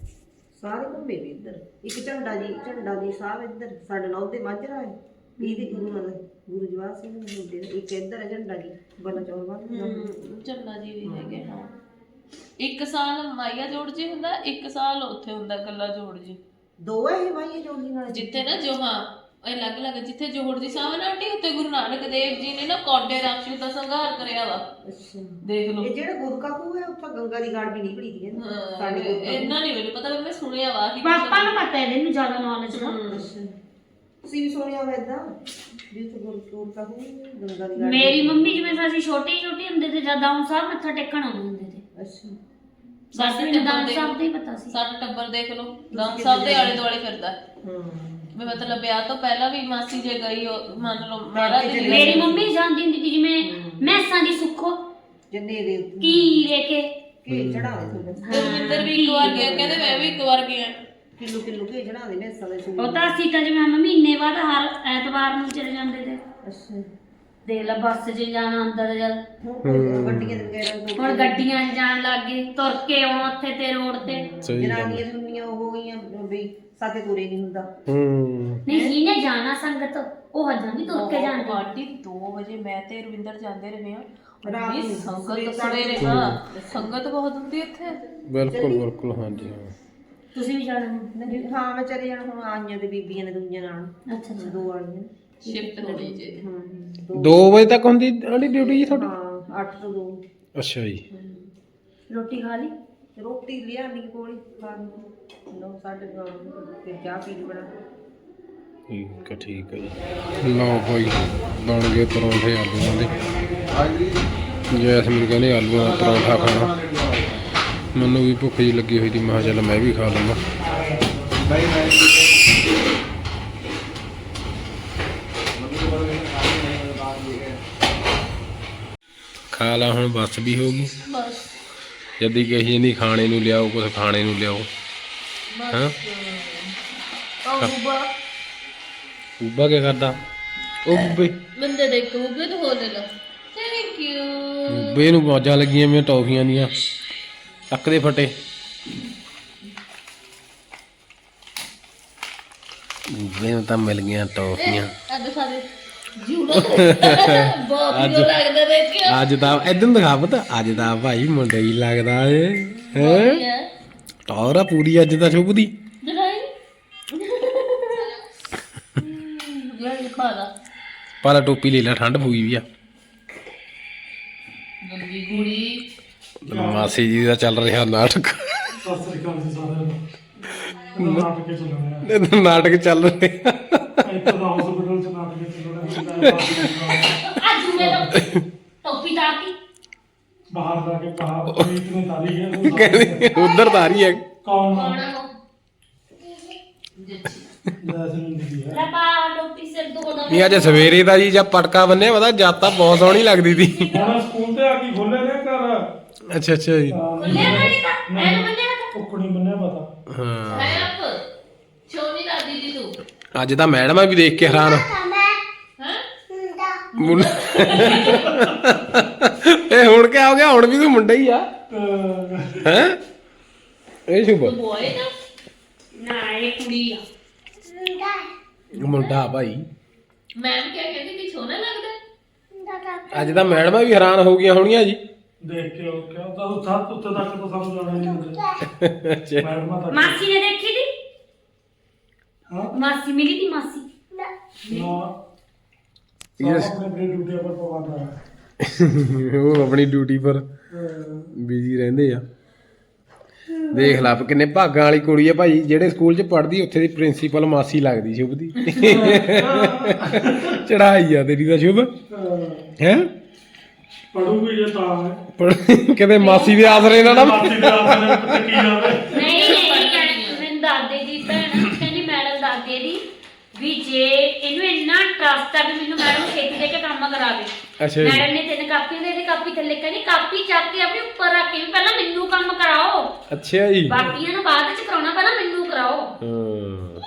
[SPEAKER 4] ਸਾਰੇ ਘੁੰਮੇ ਵੀ ਇੱਧਰ। ਇੱਕ ਝੰਡਾ ਜੀ ਝੰਡਾ ਜੀ ਸਾਹਿਬ ਇੱਧਰ। ਸਾਡੇ ਨਾਲ ਉਹਦੇ ਮਾਝਰਾ ਹੈ। ਇਹਦੇ ਗੁਰੂ ਨਾਲ ਗੁਰੂ ਜਵਾਹਰ ਸਿੰਘ ਦੇ ਮੁੰਡੇ ਦਾ। ਇੱਕ ਇੱਧਰ ਹੈ ਝੰਡਾ ਜੀ ਬਲਾ ਚੌਲ ਬਾਦ
[SPEAKER 2] ਹਮ, ਝੰਡਾ ਜੀ ਵੀ ਹੈਗੇ ਹਾਂ। ਇੱਕ ਸਾਲ ਮਾਈਆ ਜੋੜ ਜੀ ਹੁੰਦਾ ਇੱਕ ਸਾਲ ਉੱਥੇ ਹੁੰਦਾ ਕੱਲਾ ਜੋੜ ਜੀ।
[SPEAKER 4] ਦੋ ਹੈ ਇਹ ਭਾਈ ਜੋੜੀ ਨਾਲ।
[SPEAKER 2] ਜਿੱਥੇ ਨਾ ਜੋ ਹਾਂ ਇਹ ਅਲੱਗ ਅਲੱਗ ਜਿੱਥੇ ਜੋੜ ਜੀ ਸਾਹਿਬ ਨਾ ਆਂਟੀ ਉੱਤੇ ਗੁਰੂ ਨਾਨਕ ਦੇਵ ਜੀ ਨੇ ਨਾ ਕੌਡੇ ਰਾਖਸ਼ੂ ਦਾ ਸੰਘਾਰ ਕਰਿਆ ਵਾ।
[SPEAKER 4] ਅੱਛਾ।
[SPEAKER 2] ਦੇਖ ਲਓ।
[SPEAKER 4] ਇਹ ਜਿਹੜਾ ਗੁਰੂ ਕਾ ਖੂਹ ਹੈ ਉੱਥੇ ਗੰਗਾ ਦੀ ਗਾੜ ਵੀ ਨਿਕਲੀ ਦੀ ਹੈ
[SPEAKER 2] ਹਾਂ,
[SPEAKER 4] ਸਾਡੇ
[SPEAKER 2] ਇੰਨਾ ਨਹੀਂ ਮੈਨੂੰ ਪਤਾ ਮੈਂ ਸੁਣਿਆ ਵਾ ਕਿ
[SPEAKER 3] ਪਾਪਾ ਨੂੰ ਪਤਾ ਇਹਦੇ ਨੂੰ ਜ਼ਿਆਦਾ ਨੌਲੇਜ ਨਾ।
[SPEAKER 4] ਅੱਛਾ। ਤੁਸੀਂ ਵੀ ਸੁਣਿਆ ਹੋਇਆ ਏਦਾਂ? ਵੀ ਉੱਥੇ ਗੁਰੂ ਗੁਰੂ ਕਾ ਖੂਹ ਗੰਗਾ ਦੀ ਗਾੜ
[SPEAKER 3] ਮੇਰੀ ਮੰਮੀ ਜਿਵੇਂ ਅਸੀਂ ਛੋਟੀ ਛੋਟੀ ਹੁੰਦੇ ਤੇ ਜਦ ਆਉਂ ਸਾਹਿਬ ਮੱਥਾ ਟੇਕਣ ਆਉਂਦੇ ਹੁੰਦੇ ਤੇ।
[SPEAKER 4] ਅੱਛਾ।
[SPEAKER 3] ਬਸ ਮੈਨੂੰ ਦਾਨ ਸਾਹਿਬ ਦਾ ਹੀ ਪਤਾ ਸੀ।
[SPEAKER 2] ਸਾਡਾ ਟੱਬਰ ਦੇਖ ਲਓ ਗਮ ਸਾਹਿਬ ਦੇ ਆਲੇ ਦੁਆਲੇ ਫਿਰਦਾ।
[SPEAKER 4] ਹਾਂ।
[SPEAKER 2] ਵੀ ਮਤਲਬ ਵਿਆਹ ਤੋਂ ਪਹਿਲਾਂ ਵੀ ਮਾਸੀ ਜੇ ਗਈ ਉਹ ਮੰਨ ਲਓ ਮਹਾਰਾਜ ਦੀ
[SPEAKER 3] ਮੇਰੀ ਮੰਮੀ ਜਾਂਦੀ ਹੁੰਦੀ ਸੀ ਜਿਵੇਂ ਮੈਸਾਂ ਦੀ ਸੁੱਖੋ
[SPEAKER 4] ਜੰਨੇ ਦੇ
[SPEAKER 3] ਕੀ ਲੈ ਕੇ।
[SPEAKER 4] ਕੀ ਚੜਾ ਦੇ ਤੁਹਾਡੇ
[SPEAKER 2] ਦਰਵਿੰਦਰ ਵੀ ਇੱਕ ਵਾਰ ਗਿਆ ਕਹਿੰਦੇ ਮੈਂ ਵੀ ਇੱਕ ਵਾਰ ਗਿਆ।
[SPEAKER 4] ਕਿਲੋ ਕਿਲੋ ਕੇ ਚੜਾ ਦੇ ਨੇ ਸਾਲੇ ਸੂਈ
[SPEAKER 3] ਉਹ ਤਾਂ ਅਸੀਂ ਤਾਂ ਜਿਵੇਂ ਮਹੀਨੇ ਬਾਅਦ ਹਰ ਐਤਵਾਰ ਨੂੰ ਚਲੇ ਜਾਂਦੇ ਤੇ।
[SPEAKER 4] ਅੱਛਾ।
[SPEAKER 3] ਦੇਖ ਲੈ ਬੱਸ 'ਚ ਜਾਣਾ ਅੰਦਰ ਜਦ
[SPEAKER 4] ਹੁਣ ਗੱਡੀਆਂ ਦੇ ਗੈਰਾਂ
[SPEAKER 3] ਹੁਣ ਗੱਡੀਆਂ 'ਚ ਜਾਣ ਲੱਗ ਗਏ ਤੁਰ ਕੇ ਆਉਣਾ ਉੱਥੇ ਤੇ ਰੋਡ ਤੇ।
[SPEAKER 1] ਸਹੀ ਗੱਲ।
[SPEAKER 4] ਜਨਾਨੀਆਂ ਸੁਣੀਆਂ ਉਹ ਹੋ ਗਈਆਂ ਵੀ ਸਾਥੇ ਤੁਰੇ ਨਹੀਂ ਹੁੰਦਾ।
[SPEAKER 1] ਹੂੰ।
[SPEAKER 3] ਨਹੀਂ ਜਿਹਨੇ ਜਾਣਾ ਸੰਗਤ ਉਹ ਹਜਾਂ ਵੀ ਤੁਰ ਕੇ ਜਾਂਦੇ।
[SPEAKER 2] ਆਂਟੀ 2 ਵਜੇ ਮੈਂ ਤੇ ਰਵਿੰਦਰ ਜਾਂਦੇ ਰਹੇ
[SPEAKER 4] ਰਾਤ ਨੂੰ
[SPEAKER 2] ਸੰਗਤ ਸਵੇਰੇ ਹਾਂ। ਸੰਗਤ ਬਹੁਤ ਹੁੰਦੀ ਇੱਥੇ।
[SPEAKER 1] ਬਿਲਕੁਲ ਬਿਲਕੁਲ ਹਾਂਜੀ ਹਾਂ।
[SPEAKER 3] ਤੁਸੀਂ ਵੀ ਜਾਣਾ ਹੁਣ?
[SPEAKER 4] ਹਾਂ ਮੈਂ ਚਲੇ ਜਾਣਾ ਹੁਣ ਆਈਆਂ ਤੇ ਬੀਬੀਆਂ ਨੇ ਦੂਜੀਆਂ ਨਾਲ।
[SPEAKER 3] ਅੱਛਾ ਅੱਛਾ।
[SPEAKER 4] ਦੋ ਆਈਆਂ।
[SPEAKER 2] ਸ਼ਿਫਟ ਹੋਣੀ ਜੇ।
[SPEAKER 4] ਹਾਂ ਦੋ
[SPEAKER 1] 2 ਵਜੇ ਤੱਕ ਹੁੰਦੀ ਆਂਟੀ ਡਿਊਟੀ ਜੀ ਤੁਹਾਡੀ?
[SPEAKER 4] ਹਾਂ 8 ਤੋਂ 2
[SPEAKER 1] ਅੱਛਾ ਜੀ।
[SPEAKER 3] ਰੋਟੀ ਖਾ ਲਈ?
[SPEAKER 4] ਰੋਟੀ ਲਿਆਂਦੀ ਕੋਲ ਖਾਣ ਨੂੰ। ਨੌ ਸਾਢੇ ਨੌ ਫਿਰ ਚਾਹ ਪੀ ਲਈ ਬਣਾ।
[SPEAKER 1] ਠੀਕ ਹੈ ਠੀਕ ਹੈ ਜੀ। ਲਓ ਭਾਈ ਬਣ ਗਏ ਪਰੌਂਠੇ ਆਲੂਆਂ ਦੇ ਜੈਸਮੀਨ ਕਹਿੰਦੇ ਆਲੂਆਂ ਦਾ ਪਰੌਂਠਾ ਖਾਣਾ। ਮੈਨੂੰ ਵੀ ਭੁੱਖ ਜੀ ਲੱਗੀ ਹੋਈ ਸੀ ਮੈਂ ਚੱਲ ਮੈਂ ਵੀ ਖਾ ਲਵਾਂ। ਖਾ ਲਾ ਹੁਣ ਬੱਸ ਵੀ ਹੋ ਗਈ।
[SPEAKER 2] ਬਸ।
[SPEAKER 1] ਜਦੀ ਕਹੀ ਜਾਂਦੀ ਖਾਣੇ ਨੂੰ ਲਿਆਓ ਕੁਝ ਖਾਣੇ ਨੂੰ ਲਿਆਓ। ਹਾਂ?
[SPEAKER 2] ਉਹ ਬੁੱਬਾ।
[SPEAKER 1] ਉਬਾ ਕੀ ਕਰਦਾ? ਉਹ ਬੁੱਬੇ।
[SPEAKER 2] ਬੰਦੇ ਦੇ ਇੱਕ ਬੁੱਬੇ ਤੋਂ ਹੋ ਲੈ ਲਾ। ਥੈਂਕ ਯੂ
[SPEAKER 1] ਬੁੱਬੇ ਨੂੰ ਮੌਜਾਂ ਲੱਗੀਆਂ ਮੇਰੀਆਂ ਟੌਫੀਆਂ ਦੀਆਂ। ਚੱਕ ਦੇ ਫਟੇ। ਬੁੱਬੇ ਨੂੰ ਤਾਂ ਮਿਲ ਗਈਆਂ ਟੌਫੀਆਂ।
[SPEAKER 2] ਅੱਜ ਸਾਡੇ ਜੂੜਾ ਬਹੁਤ ਵਧੀਆ ਲੱਗਦਾ ਦੇਖ ਕੇ।
[SPEAKER 1] ਅੱਜ ਤਾਂ ਇਦਾਂ ਦਿਖਾ ਪਤਾ ਅੱਜ ਤਾਂ ਭਾਈ ਮੁੰਡਾ ਹੀ ਲੱਗਦਾ ਏ ਹੈ? ਟੌਰ ਆ ਪੂਰੀ ਅੱਜ ਤਾਂ ਸ਼ੁਭ ਦੀ।
[SPEAKER 2] ਦਿਖਾਈ? ਲਾ
[SPEAKER 1] ਪਾਲਾ ਟੋਪੀ ਲੈ ਲੈ ਠੰਡ ਪੂਈ ਵੀ ਆ।
[SPEAKER 2] ਗੰਦੀ ਕੁੜੀ
[SPEAKER 1] ਮਾਸੀ ਜੀ ਦਾ ਚੱਲ ਰਿਹਾ ਨਾਟਕ।
[SPEAKER 6] ਸਤਿ ਸ੍ਰੀ ਅਕਾਲ ਜੀ ਸਾਰਿਆਂ ਨੂੰ ਨਾਟਕ ਕੇ ਚੱਲਣੇ
[SPEAKER 1] ਨਾਟਕ ਚੱਲ ਰਿਹਾ।
[SPEAKER 6] ਆ ਇੱਥੇ ਦਾ ਹਸਪੀਟਲ ਚ ਨਾਟਕ ਕੇ ਚੱਲਣੇ ਆ
[SPEAKER 3] ਅੱਜ ਮੇਰੇ ਟੋਪੀ ਤਾਰਤੀ
[SPEAKER 6] ਬਾਹਰ ਜਾ ਕੇ ਬਾਹਰ ਪ੍ਰੀਤ ਨੇ ਤਾਰੀ ਹੈ ਉਹ
[SPEAKER 1] ਕਹਿੰਦੀ, ਉਧਰ ਤਾਂ ਹੈ
[SPEAKER 6] ਕੌਣ
[SPEAKER 3] ਕੌਣ
[SPEAKER 1] ਨਹੀਂ ਅੱਜ ਸਵੇਰੇ ਦਾ ਜੀ ਜਦ ਪਟਕਾ ਬੰਨਿਆ, ਪਤਾ ਜਾਤਾ ਬਹੁਤ ਸੋਹਣੀ ਲੱਗਦੀ ਸੀ।
[SPEAKER 6] ਸਕੂਲ ਤੇ ਆ ਕੇ ਖੋਲੇ ਨੇ
[SPEAKER 1] ਅੱਛਾ ਅੱਛਾ ਜੀ।
[SPEAKER 3] ਖੁੱਲਿਆ ਤਾਂ ਨਹੀਂ ਤਾਂ ਐਨ ਬੰਨਿਆ ਤਾਂ?
[SPEAKER 6] ਕੁੱਕੜੀ ਬੰਨਿਆ ਪਤਾ।
[SPEAKER 1] ਹਾਂ।
[SPEAKER 2] ਹੈ ਆਪ ਛੋਨੀ ਲੱਗਦੀ ਜੀ ਤੂੰ।
[SPEAKER 1] ਅੱਜ ਤਾਂ ਮੈਡਮਾਂ ਵੀ ਦੇਖ ਕੇ ਹੈਰਾਨ।
[SPEAKER 2] ਹੈ?
[SPEAKER 1] ਮੁੰਡਾ। ਇਹ ਹੁਣ ਕਿਆ ਹੋ ਗਿਆ? ਹੁਣ ਵੀ ਤੂੰ ਮੁੰਡਾ ਹੀ ਆ।
[SPEAKER 6] ਅਹ
[SPEAKER 1] ਹੈ? ਇਹ ਸ਼ੁਭ।
[SPEAKER 2] ਤੂੰ ਬੋਏ ਨਾ?
[SPEAKER 3] ਨਾ ਇਹ ਕੁੜੀ ਆ।
[SPEAKER 1] ਮੁੰਡਾ ਭਾਈ।
[SPEAKER 2] ਮੈਂ ਵੀ ਕਿਹਾ ਕਹਿੰਦੀ ਕਿ ਛੋਨਾ ਲੱਗਦਾ
[SPEAKER 1] ਅੱਜ ਤਾਂ ਮੈਡਮਾਂ ਵੀ ਹੈਰਾਨ ਹੋ ਗਈਆਂ ਹੋਣੀਆਂ ਜੀ।
[SPEAKER 6] ਦੇਖ ਕੇ ਉਹ ਕਿਹਾ ਤਾਂ ਸੱਤ ਉੱਤੇ ਤੱਕ ਤਾਂ ਸਾਨੂੰ ਜਾਣਾ ਨਹੀਂ ਹੁੰਦਾ।
[SPEAKER 1] ਅੱਛਾ।
[SPEAKER 6] ਮੈਡਮਾਂ ਤੱਕ
[SPEAKER 3] ਮਾਸੀ ਨੇ ਦੇਖੀ ਦੀ?
[SPEAKER 6] ਹਾਂ?
[SPEAKER 3] ਮਾਸੀ ਮਿਲੀ ਦੀ ਮਾਸੀ?
[SPEAKER 6] ਨਾ।
[SPEAKER 1] Yes.
[SPEAKER 6] ਸਭ ਆਪਣੇ ਡਿਊਟੀ ਪਰ ਪਵਾਉਂਦਾ ਹੈ।
[SPEAKER 1] ਉਹ ਆਪਣੀ ਡਿਊਟੀ ਪਰ
[SPEAKER 6] ਅਹ
[SPEAKER 1] ਬਿਜ਼ੀ ਰਹਿੰਦੇ ਆ। ਦੇਖ ਲਾ ਕਿੰਨੇ ਭਾਗਾਂ ਵਾਲੀ ਕੁੜੀ ਆ ਭਾਈ ਜਿਹੜੇ ਸਕੂਲ 'ਚ ਪੜ੍ਹਦੀ ਉੱਥੇ ਦੀ ਪ੍ਰਿੰਸੀਪਲ ਮਾਸੀ ਲੱਗਦੀ ਸ਼ੁਭ ਦੀ। ਚੜਾਈ ਆ ਤੇਰੀ ਦਾ ਸ਼ੁਭ। ਹੈ?
[SPEAKER 6] ਪੜੂਗੀ ਜੇ ਤਾਂ ਹੈ
[SPEAKER 1] ਕਿਤੇ ਮਾਸੀ ਦੇ ਆਸਰੇ ਨਾਲ ਨਾ
[SPEAKER 6] ਮਾਸੀ ਦੇ ਆਪਣੇ ਉੱਤੇ ਕੀ ਜਾਵੇ
[SPEAKER 3] ਨਹੀਂ ਨਹੀਂ ਕਹਿੰਦੀ ਮੈਨੂੰ ਦਾਦੇ ਦੀ ਭੈਣ। ਕਹਿੰਦੀ ਮੈਡਮ ਦਾਦੇ ਦੀ ਵੀ ਜੇ ਇਹਨੂੰ ਇੰਨਾ ਟਰਸਟ ਆ ਵੀ ਮੈਨੂੰ ਮੈਡਮ ਖੇਤੀ ਦੇ ਕੇ ਕੰਮ ਕਰਾਵੇ
[SPEAKER 1] ਅੱਛਾ ਜੀ।
[SPEAKER 3] ਮੈਡਮ ਨੇ ਤਿੰਨ ਕਾਪੀਆਂ ਦੇ ਦੇ ਕਾਪੀ ਥੱਲੇ ਕਹਿੰਦੀ ਕਾਪੀ ਚੱਕ ਕੇ ਆਪਣੇ ਉੱਪਰ ਰੱਖ ਕੇ ਵੀ ਪਹਿਲਾਂ ਮੈਨੂੰ ਕੰਮ ਕਰਾਓ।
[SPEAKER 1] ਅੱਛਾ ਜੀ।
[SPEAKER 3] ਬਾਕੀਆਂ ਨੂੰ ਬਾਅਦ ਵਿੱਚ ਕਰਾਉਣਾ ਪਹਿਲਾਂ ਮੈਨੂੰ ਕਰਾਓ।
[SPEAKER 1] ਹਾਂ।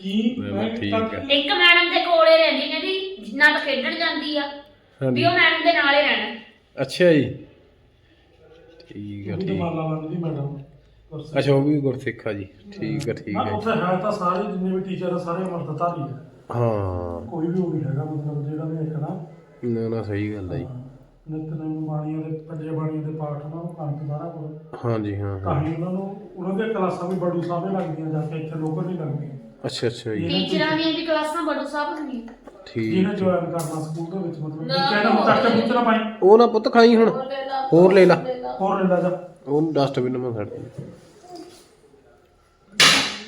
[SPEAKER 6] ਕੀ
[SPEAKER 1] ਮੈਂ- ਮੈਂ ਠੀਕ ਆ।
[SPEAKER 3] ਇੱਕ ਮੈਡਮ ਦੇ ਕੋਲੇ ਰਹਿੰਦੀ ਕਹਿੰਦੀ ਜਿੰਨਾ ਤਾਂ ਖੇਡਣ ਜਾਂਦੀ ਆ। ਵੀ
[SPEAKER 1] ਹਾਂਜੀ
[SPEAKER 3] ਉਹ ਮੈਡਮ ਦੇ ਨਾਲ ਹੀ ਰਹਿਣਾ।
[SPEAKER 1] ਅੱਛਾ ਜੀ। ਠੀਕ ਆ ਠੀਕ।
[SPEAKER 6] ਬੰਦੀ ਮੈਡਮ।
[SPEAKER 1] ਅੱਛਾ ਉਹ ਵੀ ਗੁਰਸਿੱਖ ਆ ਜੀ। ਠੀਕ ਆ ਠੀਕ ਆ
[SPEAKER 6] ਉੱਥੇ ਹੈ ਤਾਂ ਸਾਰੇ ਜਿੰਨੇ ਵੀ ਟੀਚਰ ਆ ਸਾਰੇ ਅਮਰਤਧਾਰੀ ਹੈ।
[SPEAKER 1] ਹਾਂ।
[SPEAKER 6] ਕੋਈ ਵੀ ਉਹ ਨਹੀਂ ਹੈਗਾ ਮਤਲਬ ਜਿਹੜਾ ਵੀ ਇੱਕ ਨਾ।
[SPEAKER 1] ਨਾ ਨਾ ਸਹੀ ਗੱਲ ਆ ਜੀ।
[SPEAKER 6] ਨਿਤਨੇਮ ਬਾਣੀਆਂ ਦੇ ਪੰਜੇ ਬਾਣੀਆਂ ਦੇ ਪਾਠ ਨਾ ਅੰਤ ਸਾਰਾ ਕੁਝ
[SPEAKER 1] ਹਾਂਜੀ ਹਾਂ
[SPEAKER 6] ਤਾਂ
[SPEAKER 1] ਹਾਂ।
[SPEAKER 6] ਹੀ ਉਹਨਾਂ ਨੂੰ ਉਹਨਾਂ ਦੀਆਂ ਕਲਾਸਾਂ ਵੀ ਬੜੂ ਸਾਹਮਣੇ ਲੱਗਦੀਆਂ ਜਾ ਕੇ ਇੱਥੇ ਲੋਕਲ ਨਹੀਂ ਲੱਗਦੀਆਂ।
[SPEAKER 1] ਅੱਛਾ ਅੱਛਾ ਜੀ।
[SPEAKER 3] ਟੀਚਰਾਂ ਦੀਆਂ ਵੀ ਕਲਾਸਾਂ ਬੜੂ ਸਾਹਿਬ ਹੁੰਦੀਆਂ।
[SPEAKER 1] ਠੀਕ
[SPEAKER 6] ਜਿਹਨੇ ਜੁਆਇਨ ਕਰਨਾ ਸਕੂਲ ਦੇ ਵਿੱਚ ਮਤਲਬ
[SPEAKER 2] ਨਾ,
[SPEAKER 6] ਕਹਿੰਦਾ ਹੁਣ ਤੱਕ ਤੇ ਪੁੱਤਰਾ ਪਾਈ
[SPEAKER 1] ਉਹ ਨਾ ਪੁੱਤ ਖਾਈ ਹੁਣ। ਹੋਰ ਲੈ ਲਾ
[SPEAKER 6] ਹੋਰ ਲੈ ਜਾ।
[SPEAKER 1] ਉਹ ਡਸਟਬਿਨ ਮੈਂ ਛੱਡ ਦੇ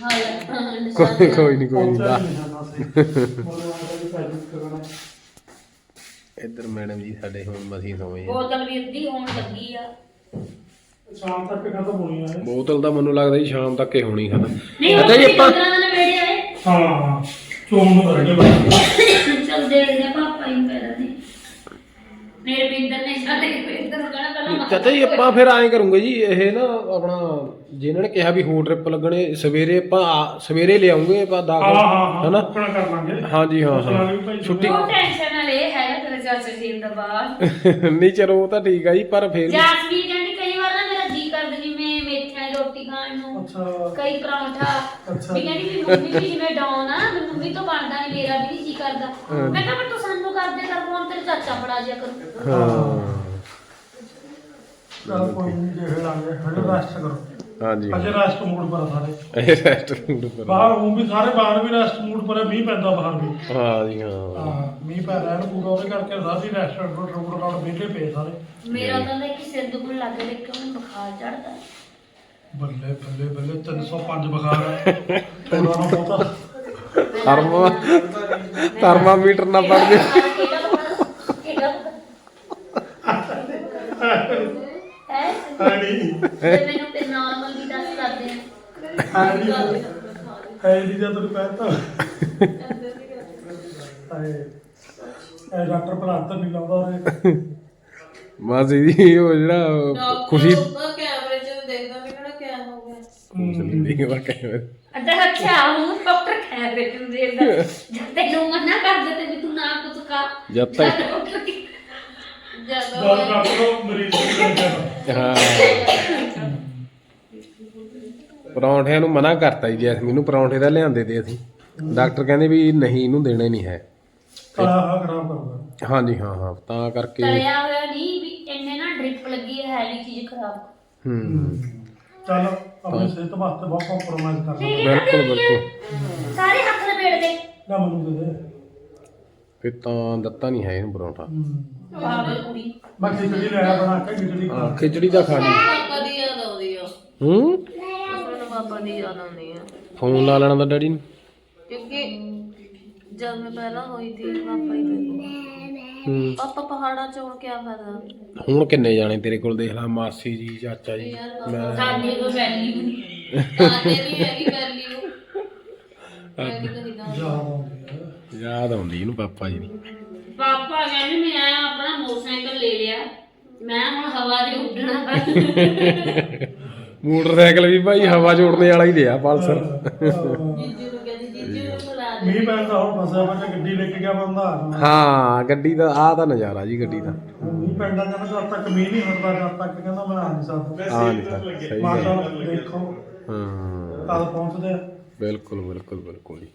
[SPEAKER 2] ਹਾਂ ਲੈ
[SPEAKER 1] ਕੋਈ ਕੋਈ ਨਹੀਂ ਕੋਈ ਨਹੀਂ ਲਾ। ਇੱਧਰ ਮੈਡਮ ਜੀ ਸਾਡੇ ਹੁਣ ਮਸੀਂ ਸੌਂ ਗਏ ਆ।
[SPEAKER 3] ਬੋਤਲ ਵੀ ਅੱਧੀ ਹੋਣ ਲੱਗੀ ਆ।
[SPEAKER 6] ਸ਼ਾਮ ਤੱਕ ਖਤਮ ਹੋਣੀ ਹੈ
[SPEAKER 1] ਬੋਤਲ ਦਾ ਮੈਨੂੰ ਲੱਗਦਾ ਜੀ ਸ਼ਾਮ ਤੱਕ ਹੀ ਹੋਣੀ ਖਤਮ
[SPEAKER 3] ਨਹੀਂ
[SPEAKER 1] ਅੱਛਾ ਜੀ, ਆਪਾਂ-
[SPEAKER 3] ਪੰਦਰਾਂ ਦਿਨ ਵੇੜੇ ਆਏ
[SPEAKER 6] ਹਾਂ ਚੋਣ ਨੂੰ ਗਏ
[SPEAKER 3] ਚਲ ਦੇਖਦੇ ਆ ਪਾਪਾ ਹੀ ਪੈਦਾ ਨੇ ਮੇਰੇ ਬਿੰਦਰ ਨੇ ਸਾਡੇ ਬਿੰਦਰ ਨੂੰ ਕਹਿਣਾ ਪਹਿਲਾਂ ਮੱਥਾ
[SPEAKER 1] ਚਾਚਾ ਜੀ ਆਪਾਂ ਫਿਰ ਐਂ ਕਰੂੰਗੇ ਜੀ ਇਹ ਨਾ ਆਪਣਾ ਜਿਨ੍ਹਾਂ ਨੇ ਕਿਹਾ ਵੀ ਹੋਰ ਟ੍ਰਿਪ ਲੱਗਣੇ ਸਵੇਰੇ ਆਪਾਂ ਆ- ਸਵੇਰੇ ਲਿਆਉਂਗੇ ਆਪਾਂ
[SPEAKER 6] ਹਾਂ
[SPEAKER 1] ਦਾਖਲ
[SPEAKER 6] ਹਾਂ ਹਾਂ
[SPEAKER 1] ਹਨਾ?
[SPEAKER 6] ਆਪਣਾ ਕਰ ਲਾਂਗੇ।
[SPEAKER 1] ਹਾਂਜੀ ਹਾਂ ਹਾਂ।
[SPEAKER 6] ਭਾਈ
[SPEAKER 1] ਛੁੱਟੀ।
[SPEAKER 3] ਉਹ ਟੈਨਸ਼ਨ ਨਾਲ ਇਹ ਹੈਗਾ ਤੇਰੇ ਚਾਚਾ ਜੀ ਦਾ ਬਾਅਦ
[SPEAKER 1] ਨਹੀਂ ਚਲੋ ਉਹ ਤਾਂ ਠੀਕ ਆ ਜੀ ਪਰ ਫਿਰ ਵੀ-
[SPEAKER 3] ਜਾਸਮੀਨ ਕਹਿੰਦੀ ਕਈ ਵਾਰ ਨਾ ਮੇਰਾ ਜੀ ਕਰਦਾ ਜਿਵੇਂ ਮੇਥਿਆਂ ਦੀ ਰੋਟੀ ਖਾਣ ਨੂੰ
[SPEAKER 6] ਅੱਛਾ
[SPEAKER 3] ਕਈ ਪਰੌਂਠਾ
[SPEAKER 6] ਅੱਛਾ।
[SPEAKER 3] ਵੀ ਕਹਿੰਦੀ ਵੀ ਮੰਮੀ ਵੀ ਜਿਵੇਂ ਡਾਉਨ ਆ ਵੀ ਮੰਮੀ ਤੋਂ ਬਣਦਾ ਨਹੀਂ ਮੇਰਾ ਵੀ ਨਹੀਂ ਜੀ ਕਰਦਾ ਮੈਂ ਕਿਹਾ ਪਰ ਤੂੰ ਸਾਨੂੰ ਕਰਦੇ ਕਰ ਫੋਨ ਤੇਰੇ ਚਾਚਾ ਫੜਾ ਜਿਆ ਕਰੂ
[SPEAKER 1] ਹਾਂ
[SPEAKER 6] ਚਲ ਕੋਈ ਨਹੀਂ ਦੇਖ ਲਾਂਗੇ ਹਲੇ ਰੈਸਟ ਕਰੋ
[SPEAKER 1] ਹਾਂਜੀ
[SPEAKER 6] ਅਜੇ ਰੈਸਟ ਮੂਡ ਪਰ ਆ ਸਾਰੇ
[SPEAKER 1] ਇਹ ਰੈਸਟੋਰੈਂਟ ਪਰ
[SPEAKER 6] ਬਾਹਰ ਉਹ ਵੀ ਸਾਰੇ ਬਾਹਰ ਵੀ ਰੈਸਟ ਮੂਡ ਪਰ ਮੀਂਹ ਪੈਂਦਾ ਬਾਹਰ ਵੀ
[SPEAKER 1] ਹਾਂ ਜੀ ਹਾਂ
[SPEAKER 6] ਹਾਂ ਮੀਂਹ ਪੈ ਰਿਹਾ ਨਾ ਪੂਰਾ ਉਹਦੇ ਕਰਕੇ ਸਾਰੀ ਰੈਸਟੋਰੈਂਟ ਰੋਡ ਨਾਲ ਵਿਹਲੇ ਪਏ ਸਾਰੇ
[SPEAKER 3] ਮੇਰਾ ਤਾਂ ਦੇਖ ਕੇ ਸਿਰ ਦੁਖਣ ਲੱਗ ਗਿਆ ਕੇ ਉਹਨੂੰ ਬੁਖਾਰ ਚੜਦਾ
[SPEAKER 6] ਬੱਲੇ ਬੱਲੇ ਬੱਲੇ 305 ਬੁਖਾਰ ਹੈ ਉਹਨਾਂ ਨੂੰ ਬਹੁਤਾ
[SPEAKER 1] ਥਰਮਾ ਥਰਮਾਮੀਟਰ ਨਾ ਪੜ ਜੇ।
[SPEAKER 3] ਕਿਹੜਾ ਹੈ?
[SPEAKER 6] ਹੈ ਨਹੀਂ
[SPEAKER 3] ਤੇ ਮੈਨੂੰ ਤੇ ਨਾਰਮਲ ਵੀ ਦੱਸ ਕਰਦੇ। ਆ
[SPEAKER 6] ਹੈ ਨਹੀਂ ਹੈ ਨਹੀਂ ਜਦ ਤੈਨੂੰ ਕਹਿਤਾ ਹਾਏ। ਇਹ ਡਾਕਟਰ ਭਲਾਤ ਨਹੀਂ ਲਾਉਂਦਾ ਉਹਨੇ
[SPEAKER 1] ਮਾਸੀ ਜੀ ਉਹ ਜਿਹੜਾ ਖੁਸ਼ੀ
[SPEAKER 2] ਦੇਖਦਾ ਵੀ ਕਿਹੜਾ ਕਿਆ ਹੋ ਗਿਆ।
[SPEAKER 1] ਨਹੀਂ ਵਾ ਕੈਮਰੇ
[SPEAKER 3] ਅੱਛਾ ਅੱਛਾ ਹੁਣ ਡਾਕਟਰ ਕਹਿ ਬੇ ਤੂੰ ਦੇਖਦਾ ਜਦ ਤੈਨੂੰ ਮਨਾ ਕਰਦੇ ਤੇ ਵੀ ਤੂੰ ਨਾ ਕੁਝ ਖਾ
[SPEAKER 1] ਜਦ ਤੱਕ
[SPEAKER 2] ਜਦੋਂ
[SPEAKER 6] ਦਸ ਡਾਕਟਰ ਮਰੀਜ਼ ਨੂੰ ਕਹਿੰਦਾ
[SPEAKER 1] ਹਾਂ। ਪਰੌਂਠਿਆਂ ਨੂੰ ਮਨਾ ਕਰਤਾ ਜੀ ਜੈਸਮੀਨ ਨੂੰ ਪਰੌਂਠੇ ਤਾਂ ਲਿਆਂਦੇ ਤੇ ਅਸੀਂ। ਡਾਕਟਰ ਕਹਿੰਦੇ ਵੀ ਨਹੀਂ ਇਹਨੂੰ ਦੇਣੇ ਨਹੀਂ ਹੈ।
[SPEAKER 6] ਕਾਲਾ ਹਾਂ ਖਰਾਬ ਕਰੂਗਾ
[SPEAKER 1] ਹਾਂਜੀ ਹਾਂ ਹਾਂ ਤਾਂ ਕਰਕੇ
[SPEAKER 3] ਤਲਿਆ ਹੋਇਆ ਨਹੀਂ ਵੀ ਇੰਨੇ ਨਾ ਡ੍ਰਿਪ ਲੱਗੀ ਹੈ ਹੈਲੀ ਚੀਜ਼ ਖਰਾਬ।
[SPEAKER 1] ਹੂੰ।
[SPEAKER 6] ਚੱਲ ਆਪਣੀ ਸਿਹਤ ਵਾਸਤੇ ਬਹੁਤ ਕੰਪਰੋਮਾਈਜ਼ ਕਰ ਸਕਦੇ
[SPEAKER 1] ਬਿਲਕੁਲ ਬਿਲਕੁਲ।
[SPEAKER 3] ਸਾਰੇ ਹੱਥ ਲਪੇੜ ਦੇ।
[SPEAKER 6] ਨਾ ਮੈਨੂੰ ਦੇ ਦੇ।
[SPEAKER 1] ਫਿਰ ਤਾਂ ਦਿੱਤਾ ਨਹੀਂ ਹੈ ਇਹਨੂੰ ਪਰੌਂਠਾ।
[SPEAKER 6] ਮੈਂ ਖਿਚੜੀ ਲਿਆ ਬਣਾ ਕੇ ਖਿਚੜੀ ਖਾ
[SPEAKER 1] ਹਾਂ ਖਿਚੜੀ ਦਾ ਖਾ ਲਈ।
[SPEAKER 2] ਪਾਪਾ ਦੀ ਯਾਦ ਆਉਂਦੀ ਆ।
[SPEAKER 1] ਹੂੰ?
[SPEAKER 2] ਮੈਨੂੰ ਪਾਪਾ ਦੀ ਯਾਦ ਆਉਂਦੀ ਆ।
[SPEAKER 1] ਫੋਨ ਲਾ ਲੈਣਾ ਤਾਂ ਡੈਡੀ ਨੂੰ।
[SPEAKER 2] ਕਿਉਂਕਿ ਜਦ ਮੈਂ ਪਹਿਲਾਂ ਹੋਈ ਥੀ ਪਾਪਾ ਹੀ ਮੇਰੇ
[SPEAKER 1] ਹੂੰ।
[SPEAKER 2] ਪਾਪਾ ਪਹਾੜਾਂ ਚ ਹੁਣ ਕੀ ਫਾਇਦਾ?
[SPEAKER 1] ਹੁਣ ਕਿੰਨੇ ਜਾਣੇ ਤੇਰੇ ਕੋਲ ਦੇਖ ਲਾ ਮਾਸੀ ਜੀ ਚਾਚਾ ਜੀ। ਮੈਂ
[SPEAKER 3] ਸਾਡੇ ਕੋਲ ਵੈਲਿਊ ਨਹੀਂ
[SPEAKER 2] ਆਦੇ ਨਹੀਂ ਹੈਗੀ ਵੈਲਿਊ ਨਹੀਂ
[SPEAKER 6] ਯਾਦ ਆਉਂਦੀ ਹੈ
[SPEAKER 1] ਯਾਦ ਆਉਂਦੀ ਇਹਨੂੰ ਪਾਪਾ ਜੀ ਦੀ
[SPEAKER 3] ਪਾਪਾ ਕਹਿੰਦੇ ਮੈਂ ਆਪਣਾ ਮੋਟਰਸਾਈਕਲ ਲੈ ਲਿਆ। ਮੈਂ ਹੁਣ ਹਵਾ 'ਚ ਉੱਡਣਾ।
[SPEAKER 1] ਮੋਟਰਸਾਈਕਲ ਵੀ ਭਾਈ ਹਵਾ 'ਚ ਉੜਨੇ ਵਾਲਾ ਹੀ ਲਿਆ ਪਲਸਰ।
[SPEAKER 2] ਜੀਜੂ ਨੂੰ ਨੂੰ
[SPEAKER 6] ਮੀਂਹ ਪੈਂਦਾ ਹੁਣ ਫਸਿਆ ਮੈਂ ਗੱਡੀ ਲੈ ਕੇ ਗਿਆ ਬੰਦਾ
[SPEAKER 1] ਹਾਂ ਗੱਡੀ ਦਾ ਆਹ ਤਾਂ ਨਜ਼ਾਰਾ ਜੀ ਗੱਡੀ ਦਾ।
[SPEAKER 6] ਮੀਂਹ ਪੈਂਦਾ ਕਹਿੰਦਾ ਜਦ ਤੱਕ ਮੀਂਹ ਨਹੀਂ ਹਟਦਾ ਜਦ ਤੱਕ ਕਹਿੰਦਾ ਮੈਂ ਆ ਨਹੀਂ ਸਕਦਾ
[SPEAKER 1] ਆ ਨਹੀਂ ਸਰ ਸਹੀ ਗੱਲ।
[SPEAKER 6] ਮਾਤਾ ਦੇਖੋ।
[SPEAKER 1] ਹਾਂ।
[SPEAKER 6] ਕਦ ਪਹੁੰਚਦੇ ਆ।
[SPEAKER 1] ਬਿਲਕੁਲ ਬਿਲਕੁਲ ਬਿਲਕੁਲ ਜੀ।